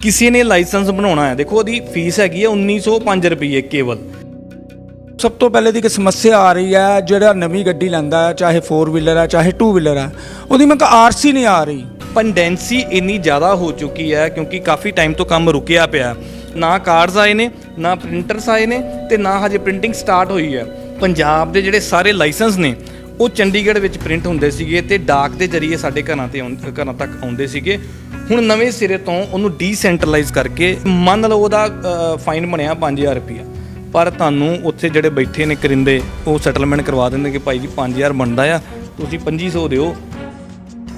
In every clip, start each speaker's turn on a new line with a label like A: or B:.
A: ਕਿਸੇ ਨੇ ਲਾਇਸੈਂਸ ਬਣਾਉਣਾ ਹੈ। ਦੇਖੋ ਉਹਦੀ ਫੀਸ ਹੈਗੀ ਹੈ 1905 ਰੁਪਏ ਕੇਵਲ।
B: ਸਭ ਤੋਂ ਪਹਿਲੇ ਦੀ ਇੱਕ ਸਮੱਸਿਆ ਆ ਰਹੀ ਹੈ ਜਿਹੜਾ ਨਵੀਂ ਗੱਡੀ ਲੈਂਦਾ ਹੈ ਚਾਹੇ 4 ਵੀਲਰ ਹੈ ਚਾਹੇ 2 ਵੀਲਰ ਹੈ ਉਹਦੀ ਮੈਂ ਆਰਸੀ ਨਹੀਂ ਆ ਰਹੀ।
A: ਪੰਡੈਂਸੀ ਇੰਨੀ ਜ਼ਿਆਦਾ ਹੋ ਚੁੱਕੀ ਹੈ ਕਿਉਂਕਿ ਕਾਫੀ ਟਾਈਮ ਤੋਂ ਕੰਮ ਰੁਕਿਆ ਪਿਆ ਨਾ ਕਾਰਡਸ ਆਏ ਨੇ ਨਾ ਪ੍ਰਿੰਟਰਸ ਆਏ ਨੇ ਤੇ ਨਾ ਹਜੇ ਪ੍ਰਿੰਟਿੰਗ ਸਟਾਰਟ ਹੋਈ ਹੈ। ਪੰਜਾਬ ਦੇ ਜਿਹੜੇ ਸਾਰੇ ਲਾਇਸੈਂਸ ਨੇ ਉਹ ਚੰਡੀਗੜ੍ਹ ਵਿੱਚ ਪ੍ਰਿੰਟ ਹੁੰਦੇ ਸੀਗੇ ਤੇ ਡਾਕ ਦੇ ਜ਼ਰੀਏ ਸਾਡੇ ਘਰਾਂ ਤੇ ਆਉਂ- ਘਰਾਂ ਤੱਕ ਆਉਂਦੇ ਸੀਗੇ। ਹੁਣ ਨਵੇਂ ਸਿਰੇ ਤੋਂ ਉਹਨੂੰ ਡੀਸੈਂਟਰਲਾਈਜ਼ ਕਰਕੇ ਮੰਨ ਲਓ ਉਹਦਾ ਫਾਈਨ ਬਣਿਆ 5000 ਰੁਪਇਆ ਪਰ ਤੁਹਾਨੂੰ ਉੱਥੇ ਜਿਹੜੇ ਬੈਠੇ ਨੇ ਕਰਿੰਦੇ, ਉਹ ਸੈਟਲਮੈਂਟ ਕਰਵਾ ਦਿੰਦੇ ਕਿ ਭਾਈ ਜੀ 5000 ਬਣਦਾ ਆ, ਤੁਸੀਂ 2500 ਦਿਓ।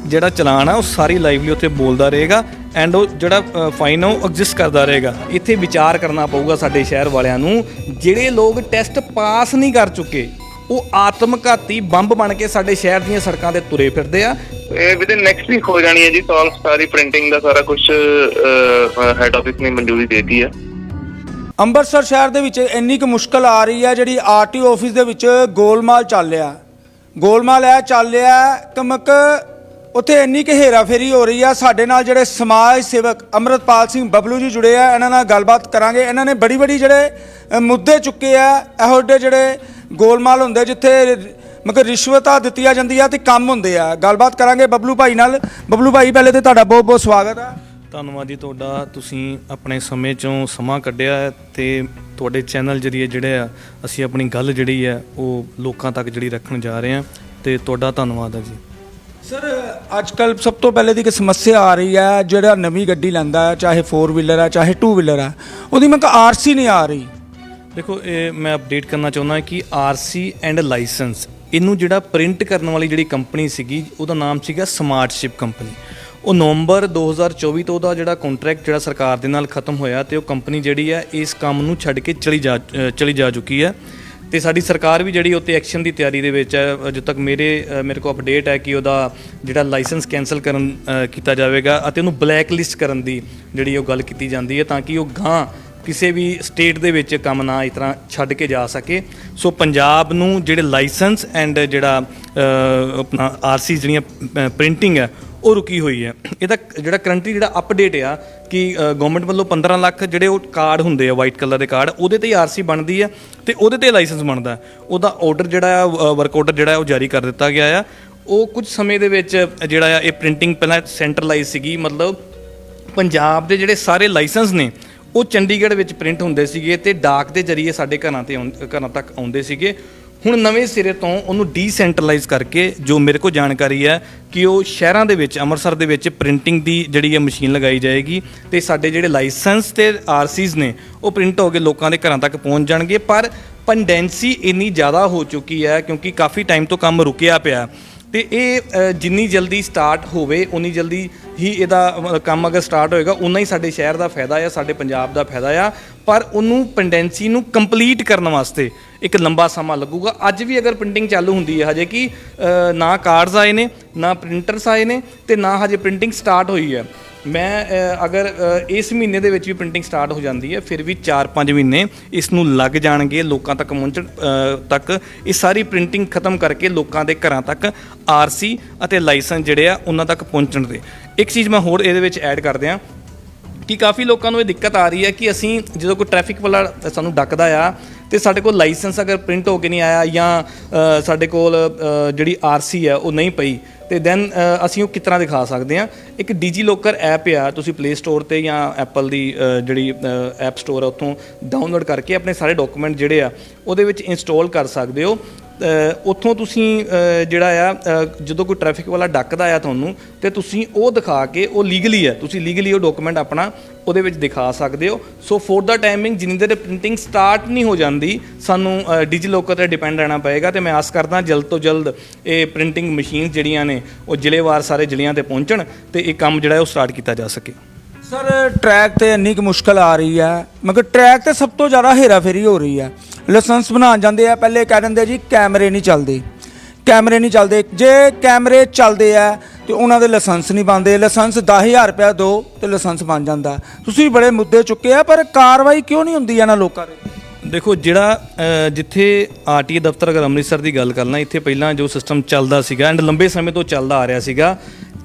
A: ਜਿਹੜਾ ਚਲਾਨ ਆ, ਉਹ ਸਾਰੀ ਲਾਈਵਲੀ ਉੱਥੇ ਬੋਲਦਾ ਰਹੇਗਾ ਐਂਡ ਉਹ ਜਿਹੜਾ ਫਾਈਨ ਆ, ਉਹ ਐਗਜ਼ਿਸਟ ਕਰਦਾ ਰਹੇਗਾ। ਇੱਥੇ ਵਿਚਾਰ ਕਰਨਾ ਪਊਗਾ ਸਾਡੇ ਸ਼ਹਿਰ ਵਾਲਿਆਂ ਨੂੰ, ਜਿਹੜੇ ਲੋਕ ਟੈਸਟ ਪਾਸ ਨਹੀਂ ਕਰ ਚੁੱਕੇ ਉਹ ਆਤਮਘਾਤੀ ਬੰਬ ਬਣ ਕੇ ਸਾਡੇ ਸ਼ਹਿਰ ਦੀਆਂ ਸੜਕਾਂ ਤੇ ਤੁਰੇ ਫਿਰਦੇ ਆ।
C: ਇਹ ਵਿਦਿਨ ਨੈਕਸਟ ਵੀਕ ਹੋ ਜਾਣੀ ਹੈ ਜੀ ਸੋਲਵ ਸਾਰੀ ਪ੍ਰਿੰਟਿੰਗ ਦਾ ਸਾਰਾ ਕੁਝ ਹੈਡ ਆਫਿਸ ਨੇ ਮਨਜ਼ੂਰੀ ਦੇਤੀ ਹੈ।
B: ਅੰਮ੍ਰਿਤਸਰ ਸ਼ਹਿਰ ਦੇ ਵਿੱਚ ਇੰਨੀ ਕੁ ਮੁਸ਼ਕਲ ਆ ਰਹੀ ਹੈ ਜਿਹੜੀ ਆਰਟੀਓ ਆਫਿਸ ਦੇ ਵਿੱਚ ਗੋਲਮਾਲ ਚੱਲ ਰਿਹਾ। ਗੋਲਮਾਲ ਇਹ ਚੱਲ ਰਿਹਾ ਕਮਕ ਉੱਥੇ ਇੰਨੀ ਕੁ ਹੇਰਾਫੇਰੀ ਹੋ ਰਹੀ ਆ। ਸਾਡੇ ਨਾਲ ਜਿਹੜੇ ਸਮਾਜ ਸੇਵਕ ਅਮਰਤਪਾਲ ਸਿੰਘ ਬਬਲੂ ਜੀ ਜੁੜੇ ਆ ਇਹਨਾਂ ਨਾਲ ਗੱਲਬਾਤ ਕਰਾਂਗੇ। ਇਹਨਾਂ ਨੇ ਬੜੀ ਬੜੀ ਜਿਹੜੇ ਮੁੱਦੇ ਚੁੱਕੇ ਆ ਇਹੋ ਜਿਹੇ ਜਿਹੜੇ ਗੋਲਮਾਲ ਹੁੰਦੇ ਜਿੱਥੇ ਮਗਰ ਰਿਸ਼ਵਤਾਂ ਦਿੱਤੀਆਂ ਜਾਂਦੀਆਂ ਤੇ ਕੰਮ ਹੁੰਦੇ ਆ। ਗੱਲਬਾਤ ਕਰਾਂਗੇ ਬਬਲੂ ਭਾਈ ਨਾਲ। ਬਬਲੂ ਭਾਈ ਪਹਿਲੇ ਤੇ ਤੁਹਾਡਾ ਬਹੁਤ ਬਹੁਤ ਸਵਾਗਤ ਆ।
A: ਧੰਨਵਾਦ ਜੀ ਤੁਹਾਡਾ। ਤੁਸੀਂ ਆਪਣੇ ਸਮੇਂ ਚੋਂ ਸਮਾਂ ਕੱਢਿਆ ਹੈ ਤੇ ਤੁਹਾਡੇ ਚੈਨਲ ਜਰੀਏ ਜਿਹੜੇ ਆ ਅਸੀਂ ਆਪਣੀ ਗੱਲ ਜਿਹੜੀ ਹੈ ਉਹ ਲੋਕਾਂ ਤੱਕ ਜਿਹੜੀ ਰੱਖਣ ਜਾ ਰਹੇ ਹਾਂ ਤੇ ਤੁਹਾਡਾ ਧੰਨਵਾਦ ਹੈ ਜੀ।
B: ਸਰ ਅੱਜ ਕੱਲ ਸਭ ਤੋਂ ਪਹਿਲੇ ਦੀ ਇੱਕ ਸਮੱਸਿਆ ਆ ਰਹੀ ਹੈ ਜਿਹੜਾ ਨਵੀਂ ਗੱਡੀ ਲੈਂਦਾ ਹੈ ਚਾਹੇ 4 ਵੀਲਰ ਹੈ ਚਾਹੇ 2 ਵੀਲਰ ਹੈ ਉਹਦੀ ਮੈਂ ਆਰਸੀ ਨਹੀਂ ਆ ਰਹੀ।
A: ਦੇਖੋ, ਇਹ ਮੈਂ ਅਪਡੇਟ ਕਰਨਾ ਚਾਹੁੰਦਾ ਕਿ ਆਰਸੀ ਐਂਡ ਲਾਇਸੈਂਸ ਇਹਨੂੰ ਜਿਹੜਾ ਪ੍ਰਿੰਟ ਕਰਨ ਵਾਲੀ ਜਿਹੜੀ ਕੰਪਨੀ ਸੀਗੀ, ਉਹਦਾ ਨਾਮ ਸੀਗਾ ਸਮਾਰਟਸ਼ਿਪ ਕੰਪਨੀ ਉਹ ਨਵੰਬਰ 2024 ਤੋਂ ਉਹਦਾ ਜਿਹੜਾ ਕੰਟਰੈਕਟ ਜਿਹੜਾ ਸਰਕਾਰ ਦੇ ਨਾਲ ਖਤਮ ਹੋਇਆ ਤੇ ਉਹ ਕੰਪਨੀ ਜਿਹੜੀ ਹੈ ਇਸ ਕੰਮ ਨੂੰ ਛੱਡ ਕੇ ਚਲੀ ਜਾ ਚਲੀ ਜਾ ਚੁੱਕੀ ਹੈ ਤੇ ਸਾਡੀ ਸਰਕਾਰ ਵੀ ਜਿਹੜੀ ਉੱਤੇ ਐਕਸ਼ਨ ਦੀ ਤਿਆਰੀ ਦੇ ਵਿੱਚ ਹੈ ਜਦੋਂ ਤੱਕ ਮੇਰੇ ਮੇਰੇ ਕੋਲ ਅਪਡੇਟ ਹੈ ਕਿ ਉਹਦਾ ਜਿਹੜਾ ਲਾਇਸੈਂਸ ਕੈਨਸਲ ਕਰਨ ਕੀਤਾ ਜਾਵੇਗਾ ਅਤੇ ਉਹਨੂੰ ਬਲੈਕ ਲਿਸਟ ਕਰਨ ਦੀ ਜਿਹੜੀ ਉਹ ਗੱਲ ਕੀਤੀ ਜਾਂਦੀ ਹੈ ਤਾਂ ਕਿ ਉਹ ਗਾਂ ਕਿਸੇ ਵੀ ਸਟੇਟ ਦੇ ਵਿੱਚ ਕੰਮ ਨਾ ਇਸ ਤਰ੍ਹਾਂ ਛੱਡ ਕੇ ਜਾ ਸਕੇ। ਸੋ ਪੰਜਾਬ ਨੂੰ ਜਿਹੜੇ ਲਾਇਸੈਂਸ ਐਂਡ ਜਿਹੜਾ ਅ, ਆਪਣਾ ਆਰਸੀ ਜਿਹੜੀਆਂ ਪ੍ਰਿੰਟਿੰਗ ਹੈ ਉਹ ਰੁਕੀ ਹੋਈ ਹੈ। ਇਹਦਾ ਜਿਹੜਾ ਕਰੰਟਲੀ ਜਿਹੜਾ ਅਪਡੇਟ ਆ ਕਿ ਗਵਰਨਮੈਂਟ ਵੱਲੋਂ 15 ਲੱਖ ਜਿਹੜੇ ਉਹ ਕਾਰਡ ਹੁੰਦੇ ਆ ਵਾਈਟ ਕਲਰ ਦੇ ਕਾਰਡ ਉਹਦੇ ਤੇ ਹੀ ਆਰਸੀ ਬਣਦੀ ਹੈ ਤੇ ਉਹਦੇ ਤੇ ਲਾਇਸੈਂਸ ਬਣਦਾ ਉਹਦਾ ਆਰਡਰ ਜਿਹੜਾ ਆ ਵਰਕ ਆਰਡਰ ਜਿਹੜਾ ਉਹ ਜਾਰੀ ਕਰ ਦਿੱਤਾ ਗਿਆ ਆ। ਉਹ ਕੁਝ ਸਮੇਂ ਦੇ ਵਿੱਚ ਜਿਹੜਾ ਆ ਇਹ ਪ੍ਰਿੰਟਿੰਗ ਪਹਿਲਾਂ ਸੈਂਟਰਲਾਈਜ਼ ਸੀਗੀ ਮਤਲਬ ਪੰਜਾਬ ਦੇ ਜਿਹੜੇ ਸਾਰੇ ਲਾਇਸੈਂਸ ਨੇ ਉਹ ਚੰਡੀਗੜ੍ਹ ਵਿੱਚ ਪ੍ਰਿੰਟ ਹੁੰਦੇ ਸੀਗੇ ਤੇ ਡਾਕ ਦੇ ਜ਼ਰੀਏ ਸਾਡੇ ਘਰਾਂ ਤੇ ਆਉਂ- ਘਰਾਂ ਤੱਕ ਆਉਂਦੇ ਸੀਗੇ। ਹੁਣ ਨਵੇਂ ਸਿਰੇ ਤੋਂ ਉਹਨੂੰ ਡੀਸੈਂਟਰਲਾਈਜ਼ ਕਰਕੇ ਜੋ ਮੇਰੇ ਕੋਲ ਜਾਣਕਾਰੀ ਹੈ ਕਿ ਉਹ ਸ਼ਹਿਰਾਂ ਦੇ ਵਿੱਚ, ਅੰਮ੍ਰਿਤਸਰ ਦੇ ਵਿੱਚ ਪ੍ਰਿੰਟਿੰਗ ਦੀ ਜਿਹੜੀ ਹੈ ਮਸ਼ੀਨ ਲਗਾਈ ਜਾਏਗੀ ਤੇ ਸਾਡੇ ਜਿਹੜੇ ਲਾਇਸੈਂਸ ਤੇ ਆਰਸੀਜ਼ ਨੇ, ਉਹ ਪ੍ਰਿੰਟ ਹੋ ਕੇ ਲੋਕਾਂ ਦੇ ਘਰਾਂ ਤੱਕ ਪਹੁੰਚ ਜਾਣਗੇ। ਪਰ ਪੰਡੈਂਸੀ ਇੰਨੀ ਜ਼ਿਆਦਾ ਹੋ ਚੁੱਕੀ ਹੈ ਕਿਉਂਕਿ ਕਾਫੀ ਟਾਈਮ ਤੋਂ ਕੰਮ ਰੁਕਿਆ ਪਿਆ। ਤੇ ਇਹ ਜਿੰਨੀ ਜਲਦੀ ਸਟਾਰਟ ਹੋਵੇ, ਉਨੀ ਜਲਦੀ ਹੀ ਇਹਦਾ ਕੰਮ ਅਗਰ ਸਟਾਰਟ ਹੋਏਗਾ, ਉਨਾ ਹੀ ਸਾਡੇ ਸ਼ਹਿਰ ਦਾ ਫਾਇਦਾ ਆ, ਸਾਡੇ ਪੰਜਾਬ ਦਾ ਫਾਇਦਾ ਆ। ਪਰ ਉਹਨੂੰ ਪੈਂਡੈਂਸੀ ਨੂੰ ਕੰਪਲੀਟ ਕਰਨ ਵਾਸਤੇ ਇੱਕ ਲੰਬਾ ਸਮਾਂ ਲੱਗੂਗਾ। ਅੱਜ ਵੀ ਅਗਰ ਪ੍ਰਿੰਟਿੰਗ ਚਾਲੂ ਹੁੰਦੀ ਹੈ, ਹਜੇ ਕਿ ਨਾ ਕਾਰਡਸ ਆਏ ਨੇ, ਨਾ ਪ੍ਰਿੰਟਰਸ ਆਏ ਨੇ, ਤੇ ਨਾ ਹਜੇ ਪ੍ਰਿੰਟਿੰਗ ਸਟਾਰਟ ਹੋਈ ਹੈ। ਮੈਂ ਅਗਰ ਇਸ ਮਹੀਨੇ ਦੇ ਵਿੱਚ ਵੀ ਪ੍ਰਿੰਟਿੰਗ ਸਟਾਰਟ ਹੋ ਜਾਂਦੀ ਹੈ, ਫਿਰ ਵੀ 4-5 ਮਹੀਨੇ ਇਸ ਨੂੰ ਲੱਗ ਜਾਣਗੇ, ਲੋਕਾਂ ਤੱਕ ਪਹੁੰਚਣ ਤੱਕ। ਇਹ ਸਾਰੀ ਪ੍ਰਿੰਟਿੰਗ ਖਤਮ ਕਰਕੇ ਲੋਕਾਂ ਦੇ ਘਰਾਂ ਤੱਕ ਆਰਸੀ ਅਤੇ ਲਾਇਸੈਂਸ ਜਿਹੜੇ ਆ, ਉਹਨਾਂ ਤੱਕ ਪਹੁੰਚਣ ਦੇ। ਇੱਕ ਚੀਜ਼ ਮੈਂ ਹੋਰ ਇਹਦੇ ਵਿੱਚ ਐਡ ਕਰ ਦਿਆਂ ਕਿ ਕਾਫੀ ਲੋਕਾਂ ਨੂੰ ਇਹ ਦਿੱਕਤ ਆ ਰਹੀ ਹੈ ਕਿ ਅਸੀਂ ਜਦੋਂ ਕੋਈ ਟ੍ਰੈਫਿਕ ਵਾਲਾ ਸਾਨੂੰ ਡੱਕਦਾ ਆ ਤੇ ਸਾਡੇ ਕੋਲ ਲਾਇਸੈਂਸ ਅਗਰ ਪ੍ਰਿੰਟ ਹੋ ਕੇ ਨਹੀਂ ਆਇਆ ਜਾਂ ਸਾਡੇ ਕੋਲ ਅ, ਜਿਹੜੀ ਆਰਸੀ ਹੈ ਉਹ ਨਹੀਂ ਪਈ ਤੇ ਦੈਨ ਅਸੀਂ ਉਹ ਕਿਸ ਤਰ੍ਹਾਂ ਦਿਖਾ ਸਕਦੇ ਹਾਂ? ਇੱਕ ਡੀਜੀ ਲੋਕਰ ਐਪ ਆ ਤੁਸੀਂ ਪਲੇ ਸਟੋਰ ਤੇ ਜਾਂ ਐਪਲ ਦੀ ਜਿਹੜੀ ਐਪ ਸਟੋਰ ਆ ਉੱਥੋਂ ਡਾਊਨਲੋਡ ਕਰਕੇ ਆਪਣੇ ਸਾਰੇ ਡਾਕੂਮੈਂਟ ਜਿਹੜੇ ਆ ਉਹਦੇ ਵਿੱਚ ਇੰਸਟਾਲ ਕਰ ਸਕਦੇ ਹੋ। ਉੱਥੋਂ ਤੁਸੀਂ ਜਿਹੜਾ ਆ ਜਦੋਂ ਕੋਈ ਟ੍ਰੈਫਿਕ ਵਾਲਾ ਡੱਕਦਾ ਆ ਤੁਹਾਨੂੰ, ਤੇ ਤੁਸੀਂ ਉਹ ਦਿਖਾ ਕੇ ਉਹ ਲੀਗਲੀ ਹੈ ਤੁਸੀਂ ਲੀਗਲੀ ਉਹ ਡਾਕੂਮੈਂਟ ਆਪਣਾ ਉਹਦੇ ਵਿੱਚ ਦਿਖਾ ਸਕਦੇ ਹੋ। ਸੋ ਫੋਰ ਦਾ ਟਾਈਮਿੰਗ ਜਿੰਨੀ ਦੇਰ ਪ੍ਰਿੰਟਿੰਗ ਸਟਾਰਟ ਨਹੀਂ ਹੋ ਜਾਂਦੀ, ਸਾਨੂੰ ਡਿਜੀ ਲੋਕਰ ਤੇ ਡਿਪੈਂਡ ਰਹਿਣਾ ਪਏਗਾ, ਤੇ ਮੈਂ ਆਸ ਕਰਦਾ ਜਲਦ ਤੋਂ ਜਲਦ ਇਹ ਪ੍ਰਿੰਟਿੰਗ ਮਸ਼ੀਨ ਜਿਹੜੀਆਂ ਨੇ, ਉਹ ਜ਼ਿਲ੍ਹੇਵਾਰ ਸਾਰੇ ਜ਼ਿਲ੍ਹਿਆਂ ਤੇ ਪਹੁੰਚਣ, ਤੇ ਇਹ ਕੰਮ ਜਿਹੜਾ ਉਹ ਸਟਾਰਟ ਕੀਤਾ ਜਾ ਸਕੇ।
B: ਸਰ ਟਰੈਕ ਤੇ ਇੰਨੀ ਕੁ ਮੁਸ਼ਕਲ ਆ ਰਹੀ ਹੈ, ਮਗਰ ਟਰੈਕ ਤੇ ਸਭ ਤੋਂ ਜ਼ਿਆਦਾ ਹੇਰਾਫੇਰੀ ਹੋ ਰਹੀ ਹੈ। ਲਾਇਸੈਂਸ ਬਣਾਉਣ ਜਾਂਦੇ ਆ ਪਹਿਲੇ ਕਹਿ ਦਿੰਦੇ ਜੀ ਕੈਮਰੇ ਨਹੀਂ ਚੱਲਦੇ। ਕੈਮਰੇ ਨਹੀਂ ਚੱਲਦੇ। ਜੇ ਕੈਮਰੇ ਚੱਲਦੇ ਆ ਤੇ ਉਹਨਾਂ ਦੇ ਲਾਇਸੈਂਸ ਨਹੀਂ ਬਣਦੇ। ਲਾਇਸੈਂਸ 10000 ਰੁਪਏ ਦੋ ਤੇ ਲਾਇਸੈਂਸ ਬਣ ਜਾਂਦਾ। ਤੁਸੀਂ ਬੜੇ ਮੁੱਦੇ ਚੁੱਕੇ ਆ ਪਰ ਕਾਰਵਾਈ ਕਿਉਂ ਨਹੀਂ ਹੁੰਦੀ ਇਹਨਾਂ ਲੋਕਾਂ ਦੇ?
A: ਦੇਖੋ ਜਿਹੜਾ ਅ, ਜਿੱਥੇ ਆਰਟੀਏ ਦਫ਼ਤਰ ਅਗਰ ਅੰਮ੍ਰਿਤਸਰ ਦੀ ਗੱਲ ਕਰਨਾ ਇੱਥੇ ਪਹਿਲਾਂ ਜੋ ਸਿਸਟਮ ਚੱਲਦਾ ਸੀਗਾ ਐਂਡ ਲੰਬੇ ਸਮੇਂ ਤੋਂ ਚੱਲਦਾ ਆ ਰਿਹਾ ਸੀਗਾ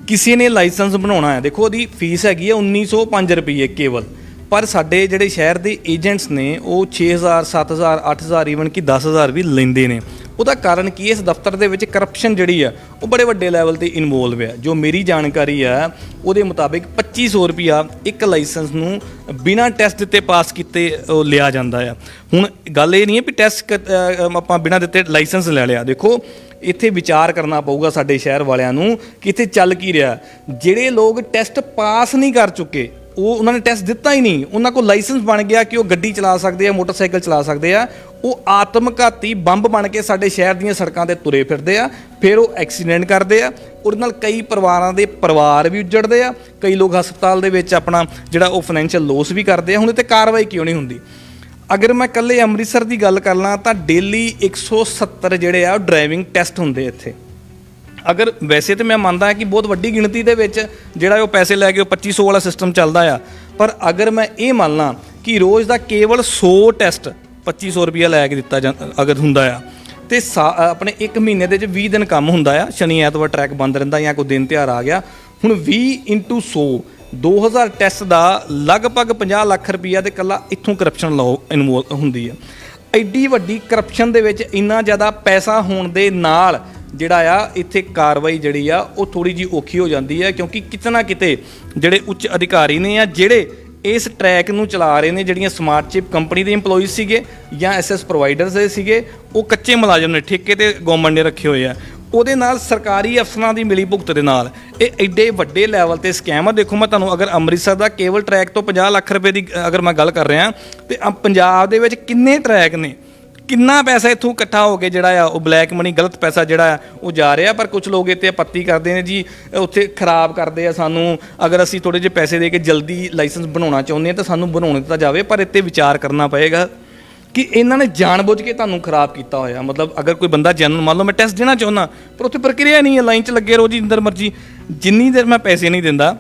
A: ਕਿਸੇ ਨੇ ਲਾਇਸੈਂਸ ਬਣਾਉਣਾ ਹੈ। ਦੇਖੋ ਉਹਦੀ ਫੀਸ ਹੈਗੀ ਹੈ 1905 ਰੁਪਏ ਕੇਵਲ। ਪਰ ਸਾਡੇ ਜਿਹੜੇ ਸ਼ਹਿਰ ਦੇ ਏਜੰਟਸ ਨੇ, ਉਹ 6000 7000 8000 ਈਵਨ ਕਿ 10000 ਵੀ ਲੈਂਦੇ ਨੇ। ਉਹਦਾ ਕਾਰਨ ਕੀ ਇਸ ਦਫ਼ਤਰ ਦੇ ਵਿੱਚ ਕਰਪਸ਼ਨ ਜਿਹੜੀ ਆ, ਉਹ ਬੜੇ ਵੱਡੇ ਲੈਵਲ ਤੇ ਇਨਵੋਲਵ ਹੈ ਜੋ ਮੇਰੀ ਜਾਣਕਾਰੀ ਆ, ਉਹਦੇ ਮੁਤਾਬਿਕ 2500 ਰੁਪਿਆ ਇੱਕ ਲਾਇਸੈਂਸ ਨੂੰ ਬਿਨਾਂ ਟੈਸਟ ਦਿੱਤੇ ਪਾਸ ਕੀਤੇ ਲਿਆ ਜਾਂਦਾ ਆ। ਹੁਣ ਗੱਲ ਇਹ ਨਹੀਂ ਹੈ ਵੀ ਟੈਸਟ ਆਪਾਂ ਬਿਨਾਂ ਦਿੱਤੇ ਲਾਇਸੈਂਸ ਲੈ ਲਿਆ। ਦੇਖੋ, ਇੱਥੇ ਵਿਚਾਰ ਕਰਨਾ ਪਊਗਾ ਸਾਡੇ ਸ਼ਹਿਰ ਵਾਲਿਆਂ ਨੂੰ ਕਿ ਇੱਥੇ ਚੱਲ ਕੀ ਰਿਹਾ। ਜਿਹੜੇ ਲੋਕ ਟੈਸਟ ਪਾਸ ਨਹੀਂ ਕਰ ਚੁੱਕੇ ਉਹ ਉਹਨਾਂ ਨੇ ਟੈਸਟ ਦਿੱਤਾ ਹੀ ਨਹੀਂ। ਉਹਨਾਂ ਕੋਲ ਲਾਇਸੈਂਸ ਬਣ ਗਿਆ ਕਿ ਉਹ ਗੱਡੀ ਚਲਾ ਸਕਦੇ ਆ, ਮੋਟਰਸਾਈਕਲ ਚਲਾ ਸਕਦੇ ਆ। ਉਹ ਆਤਮਘਾਤੀ ਬੰਬ ਬਣ ਕੇ ਸਾਡੇ ਸ਼ਹਿਰ ਦੀਆਂ ਸੜਕਾਂ ਤੇ ਤੁਰੇ ਫਿਰਦੇ ਆ, ਫਿਰ ਉਹ ਐਕਸੀਡੈਂਟ ਕਰਦੇ ਆ। ਉਹਦੇ ਨਾਲ ਕਈ ਪਰਿਵਾਰਾਂ ਦੇ ਪਰਿਵਾਰ ਵੀ ਉੱਜੜਦੇ ਆ। ਕਈ ਲੋਕ ਹਸਪਤਾਲ ਦੇ ਵਿੱਚ ਆਪਣਾ ਜਿਹੜਾ ਉਹ ਫਾਈਨੈਂਸ਼ੀਅਲ ਲੋਸ ਵੀ ਕਰਦੇ ਆ। ਹੁਣ ਇਹ ਤੇ ਕਾਰਵਾਈ ਕਿਉਂ ਨਹੀਂ ਹੁੰਦੀ? ਅਗਰ ਮੈਂ ਕੱਲੇ ਅੰਮ੍ਰਿਤਸਰ ਦੀ ਗੱਲ ਕਰ ਲਾਂ, ਤਾਂ ਡੇਲੀ 170 ਜਿਹੜੇ ਆ ਡਰਾਈਵਿੰਗ ਟੈਸਟ ਹੁੰਦੇ ਇੱਥੇ। ਅਗਰ ਵੈਸੇ ਤੇ ਮੈਂ ਮੰਨਦਾ ਕਿ ਬਹੁਤ ਵੱਡੀ ਗਿਣਤੀ ਦੇ ਵਿੱਚ ਜਿਹੜਾ ਉਹ ਪੈਸੇ ਲੈ ਕੇ ਉਹ 2500 ਵਾਲਾ ਸਿਸਟਮ ਚੱਲਦਾ ਆ, ਪਰ ਅਗਰ ਮੈਂ ਇਹ ਮੰਨ ਲਾਂ ਕਿ ਰੋਜ਼ ਦਾ ਕੇਵਲ 100 ਟੈਸਟ 2500 ਰੁਪਇਆ ਲੈ ਕੇ ਦਿੱਤਾ ਜਾਂਦਾ ਅਗਰ ਹੁੰਦਾ ਆ, ਤੇ ਸਾ- ਆਪਣੇ 1 ਮਹੀਨੇ ਦੇ ਵਿੱਚ 20 ਦਿਨ ਕੰਮ ਹੁੰਦਾ ਆ, ਸ਼ਨੀ, ਐਤਵਾਰ ਟਰੈਕ ਬੰਦ ਰਹਿੰਦਾ ਜਾਂ ਕੋਈ ਦਿਨ ਤਿਉਹਾਰ ਆ ਗਿਆ, ਹੁਣ 20 100 2000 ਟੈਸਟ ਦਾ ਲਗਭਗ 50 ਲੱਖ ਰੁਪਇਆ ਤੇ ਕੱਲਾ ਇੱਥੋਂ ਕਰਪਸ਼ਨ ਲਾਓ ਇਨਵੋਲ ਹੁੰਦੀ ਆ। ਐਡੀ ਵੱਡੀ ਕਰਪਸ਼ਨ ਦੇ ਵਿੱਚ ਇੰਨਾ ਜ਼ਿਆਦਾ ਪੈਸਾ ਹੋਣ ਦੇ ਨਾਲ ਜਿਹੜਾ ਆ, ਇੱਥੇ ਕਾਰਵਾਈ ਜਿਹੜੀ ਆ, ਉਹ ਥੋੜੀ ਜੀ ਔਖੀ ਹੋ ਜਾਂਦੀ ਹੈ, ਕਿਉਂਕਿ ਕਿਤੇ ਨਾ ਕਿਤੇ ਜਿਹੜੇ ਉੱਚ ਅਧਿਕਾਰੀ ਨੇ ਆ ਜਿਹੜੇ ਇਸ ਟਰੈਕ ਨੂੰ ਚਲਾ ਰਹੇ ਨੇ, ਜਿਹੜੀਆਂ ਸਮਾਰਟ ਚਿਪ ਕੰਪਨੀ ਦੇ EMPLOYEES ਸੀਗੇ ਜਾਂ ਐਸਐਸ ਪ੍ਰੋਵਾਈਡਰਸ ਦੇ ਸੀਗੇ, ਉਹ ਕੱਚੇ ਮੁਲਾਜ਼ਮ ਨੇ, ਠੇਕੇ ਤੇ ਗਵਰਨਮੈਂਟ ਨੇ ਰੱਖੇ ਹੋਏ ਆ। ਉਹਦੇ ਨਾਲ ਸਰਕਾਰੀ ਅਫਸਰਾਂ ਦੀ ਮਿਲੀ ਭੁਗਤ ਦੇ ਨਾਲ, ਇਹ ਐਡੇ ਵੱਡੇ ਲੈਵਲ ਤੇ ਸਕੈਮ ਆ। ਦੇਖੋ, ਮੈਂ ਤੁਹਾਨੂੰ ਅਗਰ ਅੰਮ੍ਰਿਤਸਰ ਦਾ ਕੇਵਲ ਟਰੈਕ ਤੋਂ 50 ਲੱਖ ਰੁਪਏ ਦੀ ਅਗਰ ਮੈਂ ਗੱਲ ਕਰ ਰਿਹਾ, ਤੇ ਅ- ਪੰਜਾਬ ਦੇ ਵਿੱਚ ਕਿੰਨੇ ਟਰੈਕ ਨੇ? ਕਿੰਨਾ ਪੈਸਾ ਇੱਥੋਂ ਇਕੱਠਾ ਹੋ ਕੇ ਜਿਹੜਾ ਆ, ਉਹ ਬਲੈਕ ਮਨੀ ਗਲਤ ਪੈਸਾ ਜਿਹੜਾ ਆ, ਉਹ ਜਾ ਰਿਹਾ, ਪਰ ਕੁਝ ਲੋਕ ਇੱਥੇ ਪੱਤੀ ਕਰਦੇ ਨੇ ਜੀ ਉੱਥੇ ਖਰਾਬ ਕਰਦੇ ਆ ਸਾਨੂੰ। ਅਗਰ ਅਸੀਂ ਥੋੜੇ ਜਿਹੇ ਪੈਸੇ ਦੇ ਕੇ ਜਲਦੀ ਲਾਇਸੈਂਸ ਬਣਾਉਣਾ ਚਾਹੁੰਦੇ ਆ, ਤਾਂ ਸਾਨੂੰ ਬਣਾਉਣ ਦਿੱਤਾ ਜਾਵੇ, ਪਰ ਇੱਥੇ ਵਿਚਾਰ ਕਰਨਾ ਪਏਗਾ ਕਿ ਇਹਨਾਂ ਨੇ ਜਾਣਬੁੱਝ ਕੇ ਤੁਹਾਨੂੰ ਖਰਾਬ ਕੀਤਾ ਹੋਇਆ। ਮਤਲਬ ਅਗਰ ਕੋਈ ਬੰਦਾ ਜਨਰਲ ਮੰਨ ਲਓ ਮੈਂ ਟੈਸਟ ਦੇਣਾ ਚਾਹੁੰਦਾ, ਪਰ ਉੱਥੇ ਪ੍ਰਕਿਰਿਆ ਨਹੀਂ ਹੈ ਲਾਈਨ 'ਚ ਲੱਗੇ ਰਹੋ ਜੀ ਅੰਦਰ ਮਰਜ਼ੀ। ਜਿੰਨੀ ਦੇਰ ਮੈਂ ਪੈਸੇ ਨਹੀਂ ਦਿੰਦਾ,